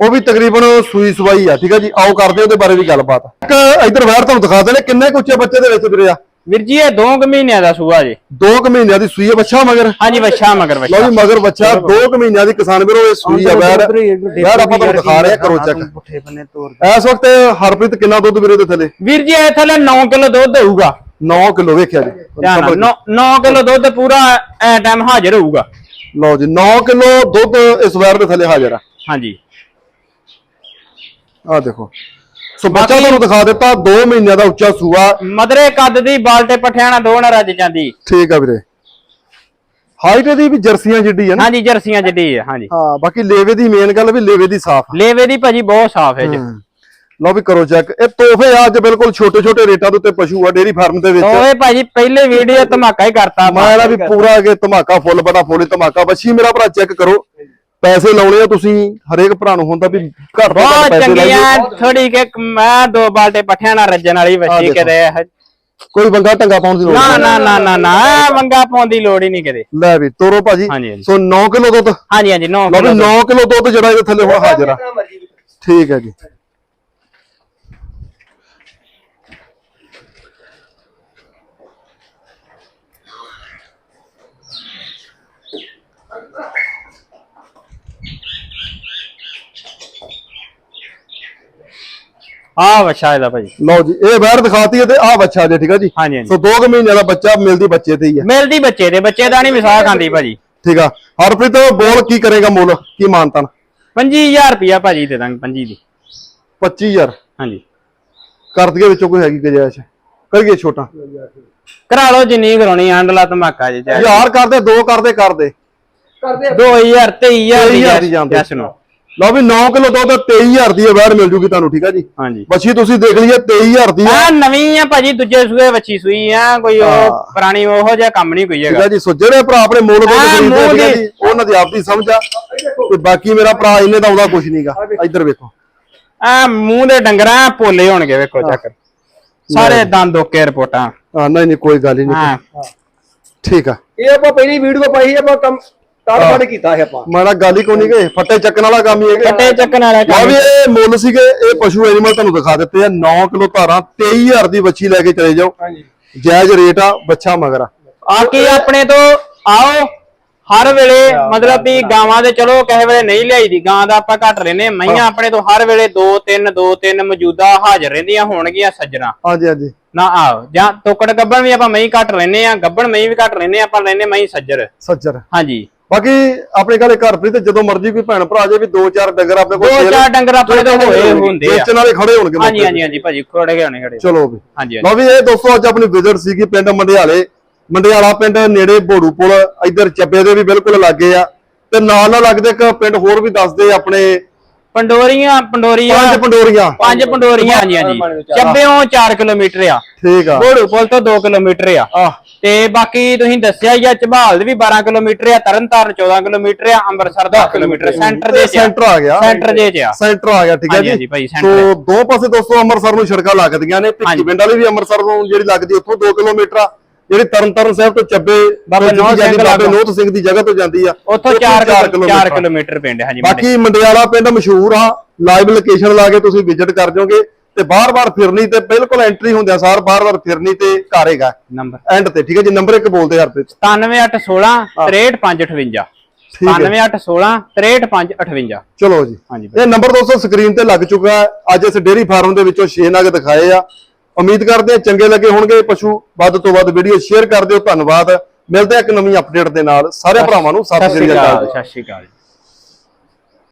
ਉਹ ਵੀ ਤਕਰੀਬਨ ਸੂਈ ਸਵਾਈ ਆ ਠੀਕ ਹੈ ਜੀ? ਆਓ ਕਰਦੇ ਉਹਦੇ ਬਾਰੇ ਵੀ ਗੱਲਬਾਤ। ਇੱਕ ਇਧਰ ਵਾਰ ਤੁਹਾਨੂੰ ਦਿਖਾ ਦਿੰਦੇ ਕਿੰਨੇ ਕੁ ਉੱਚੇ ਬੱਚੇ ਦੇ ਵਿੱਚ ਵੀਰੇ ਆ? ਵੀਰ ਜੀ ਇਹ 2 ਮਹੀਨਿਆਂ ਦਾ ਸੂਆ ਜੀ। 2 ਕੁ ਮਹੀਨਿਆਂ ਦੀ ਸੂਈ ਆ ਬੱਚਾ ਮਗਰ? ਹਾਂਜੀ ਬੱਚਾ ਮਗਰ ਲਓ ਬੱਚਾ ਜੀ ਮਗਰ ਬੱਚਾ 2 ਕੁ ਮਹੀਨਿਆਂ ਦੀ ਕਿਸਾਨ ਵੀਰੋ ਇਹ ਸੂਈ ਆ ਵੈੜ ਵੈੜ ਆਪਾਂ ਤੁਹਾਨੂੰ ਦਿਖਾ ਰਹੇ ਕਰੋ ਚੈੱਕ। ਪੁੱਠੇ ਬੰਨੇ ਤੋਰ ਇਸ ਵਕਤ ਹਰਪ੍ਰੀਤ ਕਿੰਨਾ ਦੁੱਧ ਵੀਰੇ ਦੇ ਥੱਲੇ? ਵੀਰ ਜੀ ਇਹ ਥੱਲੇ 9 ਕਿਲੋ ਦੁੱਧ ਹੋਊਗਾ 9 ਕਿਲੋ ਵੇਖਿਆ ਜੀ। ਧਿਆਨ ਨਾਲ 9 ਕਿਲੋ ਦੁੱਧ ਪੂਰਾ ਐ ਟਾਈਮ ਹਾਜ਼ਰ ਹੋਊਗਾ। ਲਓ ਜੀ 9 ਕਿਲੋ ਦੁੱਧ ਇਸ ਵੈੜ ਦੇ ਥੱਲੇ ਹਾਜ਼ਰ ਆ। ਹਾਂਜੀ। ਆ ਦੇਖੋ। ਸੋ ਬੱਚਾ ਤੁਹਾਨੂੰ ਦਿਖਾ ਦਿੱਤਾ 2 ਮਹੀਨਿਆਂ ਦਾ ਉੱਚਾ ਸੂਆ। ਮਦਰੇ ਕੱਦ ਦੀ ਬਾਲਟੇ ਪਠਿਆਣਾ ਦੋ ਨਾ ਰੱਜ ਜਾਂਦੀ। ਠੀਕ ਆ ਵੀਰੇ। ਹਾਈਟ ਦੀ ਵੀ ਜਰਸੀਆਂ ਜਿੱਡੀ ਆ ਨਾ? ਹਾਂਜੀ ਜਰਸੀਆਂ ਜੱਡੀ ਹੈ ਹਾਂਜੀ। ਹਾਂ ਬਾਕੀ ਲੇਵੇ ਦੀ ਮੇਨ ਗੱਲ ਵੀ ਲੇਵੇ ਦੀ ਸਾਫ਼ ਲੇਵੇ ਦੀ ਭਾਜੀ ਬਹੁਤ ਸਾਫ਼ ਹੈ ਜੀ। ਲਓ ਵੀ ਕਰੋ ਚੈੱਕ ਇਹ ਤੋਹਫੇ ਆ ਅੱਜ ਬਿਲਕੁਲ ਛੋਟੇ ਛੋਟੇ ਰੇਟਾਂ ਦੇ ਉੱਤੇ ਪਸ਼ੂ ਆ ਡੇਰੀ ਫਾਰਮ ਦੇ ਵਿੱਚ। ਓਏ ਭਾਜੀ ਪਹਿਲੇ ਵੀਡੀਓ ਧਮਾਕਾ ਹੀ ਕਰਤਾ। ਮੈਂ ਨਾ ਵੀ ਪੂਰਾ ਅਗੇ ਧਮਾਕਾ ਫੁੱਲ ਬੜਾ ਫੁੱਲ ਹੀ ਧਮਾਕਾ। ਬੱਚੀ ਮੇਰਾ ਭਰਾ ਚੈੱਕ ਕਰੋ। ਪੈਸੇ ਲਾਉਣੇ ਆ ਤੁਸੀਂ ਹਰੇਕ ਭਰਾ ਨੂੰ ਹੁੰਦਾ ਵੀ ਘੱਟ ਤੋਂ ਘੱਟ ਬਹੁਤ ਪੈਸੇ ਚੰਗੀ ਲਾਈਏ। ਆ ਥੋੜੀ ਕਿ ਮੈਂ ਦੋ ਬਾਲਟੇ ਪੱਠਿਆਂ ਨਾਲ ਰੱਜਣ ਵਾਲੀ ਆਹ ਵੱਛੀ ਦੇਖੋ। ਕਿਤੇ ਇਹ- ਕੋਈ ਬੰਗਾ ਢੰਗਾ ਪਾਉਣ ਦੀ ਲੋੜ ਨਾ ਨਹੀਂ। ਨਾ ਨਾ ਨਾ ਨਾ ਮੰਗਾ ਪਾਉਣ ਦੀ ਲੋੜ ਹੀ ਨਹੀਂ ਕਿਤੇ ਲੈ ਵੀ ਤੋਰੋ ਭਾਜੀ। ਹਾਂਜੀ, ਹਾਂਜੀ। ਸੋ 9 ਕਿਲੋ ਦੁੱਧ। ਹਾਂਜੀ ਹਾਂਜੀ 9 ਲਓ ਵੀ 9 ਕਿਲੋ ਦੁੱਧ ਜਿਹੜਾ ਇਹਦੇ ਥੱਲੇ ਹੁਣ ਹਾਜ਼ਰ ਆ। ਮਰਜ਼ੀ। ਠੀਕ ਹੈ ਜੀ। ਆ ਵੱਛਾ ਇਹਦਾ ਭਾਜੀ ਲਓ ਜੀ ਇਹ ਵੈਰ ਦਿਖਾਤੀ ਹੈ ਤੇ ਆਹ ਬੱਚਾ ਜੇ ਠੀਕ ਆ ਜੀ? ਹਾਂਜੀ, ਹਾਂਜੀ। ਸੋ 2 ਮਹੀਨੇ ਦਾ ਬੱਚਾ ਮਿਲਦੀ ਬੱਚੇ ਤੇ ਹੀ ਹੈ ਮਿਲਦੀ ਬੱਚੇ ਦੇ ਬੱਚੇ ਦਾ ਨਹੀਂ ਵਿਸਾਖ ਖਾਂਦੀ ਭਾਜੀ। ਠੀਕ ਆ। ਹਰਪ੍ਰੀਤ ਬੋਲ ਕੀ ਕਰੇਗਾ ਮੁੱਲ? ਕੀ ਮਾਨਤਨ? 25000 ਰੁਪਿਆ ਭਾਜੀ ਦੇ ਦਾਂਗੇ 25 ਦੀ। 25000 ਹਾਂਜੀ। ਕਰ ਦਈਏ ਵਿੱਚੋਂ ਕੋਈ ਹੈਗੀ ਗੁੰਜਾਇਸ਼ ਕਰੀਏ ਛੋਟਾ। ਕਰਾ ਲਓ ਜਿੰਨੀ ਕਰਾਉਣੀ ਆਂਡਲਾ ਧਮਾਕਾ ਜੀ ਚਾਹੇ ਯਾਰ ਕਰਦੇ ਦੋ ਕਰਦੇ ਕਰਦੇ ਕਰਦੇ ਆ। 2000 23000 ਦੀ। 23000 ਦੀ ਜਾਂਦੇ। ਜੈਸ ਨੂੰ। ਲਓ ਵੀ 9 ਕਿਲੋ ਦੁੱਧ 23000 ਦੀ ਵੈਰ ਮਿਲ ਜੂਗੀ ਤੁਹਾਨੂੰ ਠੀਕ ਆ ਜੀ? ਹਾਂਜੀ। ਬੱਚੀ ਤੁਸੀਂ ਦੇਖ ਲਈਏ 23000 ਦੀ ਆ ਆ ਨਵੀਂ ਆ ਭਾਜੀ ਦੂਜੇ ਸੂਏ ਵੱਛੀ ਸੂਈ ਆ ਕੋਈ। ਉਹ ਪੁਰਾਣੀ ਉਹੋ ਜਿਹਾ ਕੰਮ ਨਹੀਂ ਕੋਈ ਠੀਕ ਹੈਗਾ। ਆ ਜੀ ਸੋ ਜਿਹੜੇ ਭਰਾ ਆਪਣੇ ਮੁੱਲ ਹਾਂ, ਖਰੀਦਦੇ। ਜੀ ਉਹਨਾਂ ਦੀ ਆਪਦੀ ਸਮਝ ਆ। ਤੇ ਬਾਕੀ ਮੇਰਾ ਭਰਾ ਇਹਨੇ ਦਾ ਆਉਂਦਾ ਕੁਝ ਨਹੀਂਗਾ ਇੱਧਰ ਵੇਖੋ। ਆ ਮੂੰਹ ਦੇ ਡੰਗਰਾਂ ਪੋਲੇ ਹੋਣਗੇ ਵੇਖੋ ਚੱਕ। ਸਾਰੇ ਦੰਦ ਓਕੇ ਰਿਪੋਰਟਾਂ। ਹਾਂ ਨਹੀਂ ਨਹੀਂ ਕੋਈ ਗੱਲ ਹੀ ਨਹੀਂ। ਹਾਂ। ਠੀਕ ਆ। ਇਹ ਆਪਾਂ ਪਹਿਲੀ ਵੀਡੀਓ ਪਾਈ ਆਪਾਂ ਕੰਮ ਤਾੜ ਫੜ ਕੀਤਾ ਸੀ ਆਪਾਂ। ਮਾੜਾ ਗੱਲ ਹੀ ਕੋਈ ਨਹੀਂ ਗਏ ਫੱਟੇ ਚੱਕਣ ਵਾਲਾ ਕੰਮ ਹੀ ਹੈਗਾ। ਕੱਟੇ ਚੱਕਣ ਵਾਲਾ ਲਓ ਵੀ ਇਹ ਮੁੱਲ ਸੀਗੇ ਇਹ ਪਸ਼ੂ ਐਨੀਮਲ ਤੁਹਾਨੂੰ ਦਿਖਾ ਦਿੱਤੇ ਆ 9 ਕਿਲੋ ਧਾਰਾਂ 23000 ਦੀ ਬੱਚੀ ਲੈ ਕੇ ਚਲੇ ਜਾਓ। ਹਾਂਜੀ। ਜਾਇਜ਼ ਰੇਟ ਆ ਬੱਚਾ ਮਗਰ ਆ। ਆ ਕੀ ਆਪਣੇ ਤੋਂ ਆਓ ਹਰ ਵੇਲੇ ਮਤਲਬ ਵੀ ਗਾਵਾਂ ਦੇ ਚਲੋ ਕਿਸੇ ਵੇਲੇ ਨਹੀਂ ਲਿਆਈਦੀ ਗਾਂ ਦਾ ਆਪਾਂ ਘੱਟ ਰਹਿੰਦੇ ਮਈਆਂ ਆਪਣੇ ਤੋਂ ਹਰ ਵੇਲੇ 2 3 2 3 ਮੌਜੂਦਾ ਹਾਜ਼ਰ ਰਹਿੰਦੀਆਂ ਹੋਣਗੀਆਂ ਸੱਜਣਾ। ਹਾਂਜੀ ਹਾਂਜੀ। ਨਾ ਆਓ ਜਾਂ ਟੋਕੜ ਗੱਬਣ ਵੀ ਆਪਾਂ ਮਈ ਘੱਟ ਰਹਿੰਦੇ ਆ ਗੱਬਣ ਮਈ ਵੀ ਘੱਟ ਰਹਿੰਦੇ ਆ ਆਪਾਂ ਲੈਨੇ ਮਈ ਸੱਜਰ। ਸੱਜਰ। ਹਾਂਜੀ। ਬਾਕੀ ਆਪਣੇ ਘਰੇ ਘਰ ਪ੍ਰੀਤ ਜਦੋਂ ਮਰਜ਼ੀ ਕੋਈ ਭੈਣ ਭਰਾ ਜੇ ਵੀ ਦੋ ਚਾਰ ਡੰਗਰ ਆਪਣੇ ਕੋਲ ਦੋ ਚਾਰ ਡੰਗਰ ਆਪਣੇ ਤੋਂ ਹੋਏ ਹੁੰਦੇ ਆ। ਵੇਚਣ ਵਾਲੇ ਖੜੇ ਹੋਣਗੇ ਹਾਂਜੀ ਹਾਂਜੀ ਹਾਂਜੀ ਭਾਜੀ ਖੜੇ ਗਏ ਹੋਣੇ ਖੜੇ। ਚਲੋ ਵੀ। ਹਾਂਜੀ ਲਓ ਵੀ ਇਹ ਦੋਸਤੋ ਅੱਜ ਆਪਣੀ ਵਿਜ਼ਿਟ ਸੀਗੀ ਪਿੰਡ ਮੰਡਿਆਲੇ। ਮੰਡਿਆਲਾ ਪਿੰਡ ਨੇੜੇ ਬੋੜੂ ਪੁਲ ਇੱਧਰ ਚੱਬੇ ਦੇ ਵੀ ਬਿਲਕੁਲ ਲੱਗੇ ਆ। ਤੇ ਨਾਲ ਨਾਲ ਲੱਗਦੇ ਇੱਕ ਪਿੰਡ ਹੋਰ ਵੀ ਦੱਸਦੇ ਆਪਣੇ ਪੰਡੋਰੀਆਂ ਪੰਡੋਰੀਆਂ। ਪੰਜ ਪੰਡੋਰੀਆਂ। ਪੰਜ ਪੰਡੋਰੀਆਂ ਹਾਂਜੀ ਹਾਂਜੀ। ਚੱਬਿਓਂ 4 ਕਿਲੋਮੀਟਰ ਆ। ਠੀਕ ਆ। ਬੋੜੂ ਪੁਲ ਤੋਂ 2 ਕਿਲੋਮੀਟਰ ਆ। ਆਹ। ਤੇ ਬਾਕੀ ਤੁਸੀਂ ਦੱਸਿਆ ਹੀ ਆ ਝਬਾਲ ਵੀ 12 ਕਿਲੋਮੀਟਰ ਆ ਤਰਨਤਾਰਨ 14 ਕਿਲੋਮੀਟਰ ਆ ਅੰਮ੍ਰਿਤਸਰ 10 ਕਿਲੋਮੀਟਰ ਸੈਂਟਰ ਦੇ। ਸੈਂਟਰ ਆ ਗਿਆ। ਸੈਂਟਰ ਦੇ ਚ ਆ। ਸੈਂਟਰ ਆ ਗਿਆ ਠੀਕ ਹੈ ਜੀ। ਭਾਈ, center ਦੋ ਪਾਸੇ ਦੋਸਤੋ ਅੰਮ੍ਰਿਤਸਰ ਨੂੰ ਸੜਕਾਂ ਲੱਗਦੀਆਂ ਨੇ। ਭਿੱਖੀ। ਪਿੰਡ ਵਾਲੀ ਵੀ ਅੰਮ੍ਰਿਤਸਰ ਨੂੰ ਜਿਹੜੀ ਲੱਗਦੀ ਉੱਥੋਂ 2 ਕਿਲੋਮੀਟਰ ਆ। ਜਿਹੜੀ ਤਰਨਤਾਰਨ ਸਾਹਿਬ ਤੋਂ ਚੱਬੇ ਬਾਬਾ ਤੋਂ। ਨੋਤ ਸਿੰਘ ਦੀ ਜਗ੍ਹਾ ਤੋਂ ਜਾਂਦੀ ਆ। ਉੱਥੋਂ 4 4 ਕਿਲੋਮੀਟਰ ਪਿੰਡ ਹੈ ਹਾਂਜੀ। ਬਾਕੀ ਮੰਡਿਆਲਾ ਪਿੰਡ ਮਸ਼ਹੂਰ ਆ। ਲਾਈਵ ਲੋਕੇਸ਼ਨ ਲਾ ਕੇ ਤੁਸੀਂ ਵਿਜ਼ਿਟ ਕਰ ਜਾਓਗੇ। ਤੇ ਬਾਰ-ਬਾਰ ਫਿਰਨੀ ਤੇ ਬਿਲਕੁਲ ਐਂਟਰੀ ਹੁੰਦਿਆਂ ਸਾਰ ਬਾਰ-ਬਾਰ ਫਿਰਨੀ ਤੇ ਘਰ ਹੈਗਾ। ਨੰਬਰ। ਐਂਡ ਤੇ ਠੀਕ ਹੈ ਜੀ? ਨੰਬਰ ਇੱਕ ਬੋਲਦੇ ਹਰਪ੍ਰੀਤ 97816 63558 ਠੀਕ ਹੈ 97816 63558 ਚਲੋ ਜੀ। ਇਹ ਨੰਬਰ ਦੋਸਤੋ ਸਕਰੀਨ ਤੇ ਲੱਗ ਚੁੱਕਾ ਹੈ। ਅੱਜ ਇਸ ਡੇਰੀ ਫਾਰਮ ਦੇ ਵਿੱਚੋਂ 6 ਨਗ ਦਿਖਾਏ ਆ। ਉਮੀਦ ਕਰਦੇ ਹਾਂ ਚੰਗੇ ਲੱਗੇ ਹੋਣਗੇ। ਪਸ਼ੂ ਵੱਧ ਤੋਂ ਵੱਧ ਵੀਡੀਓ ਸ਼ੇਅਰ ਕਰ ਦਿਓ। ਧੰਨਵਾਦ। ਮਿਲਦੇ ਆ ਇੱਕ ਨਵੀਂ ਅਪਡੇਟ ਦੇ ਨਾਲ। ਸਾਰੇ ਭਰਾਵਾਂ ਨੂੰ। ਸਤਿ ਸ੍ਰੀ ਅਕਾਲ ਸਤਿ ਸ਼੍ਰੀ ਅਕਾਲ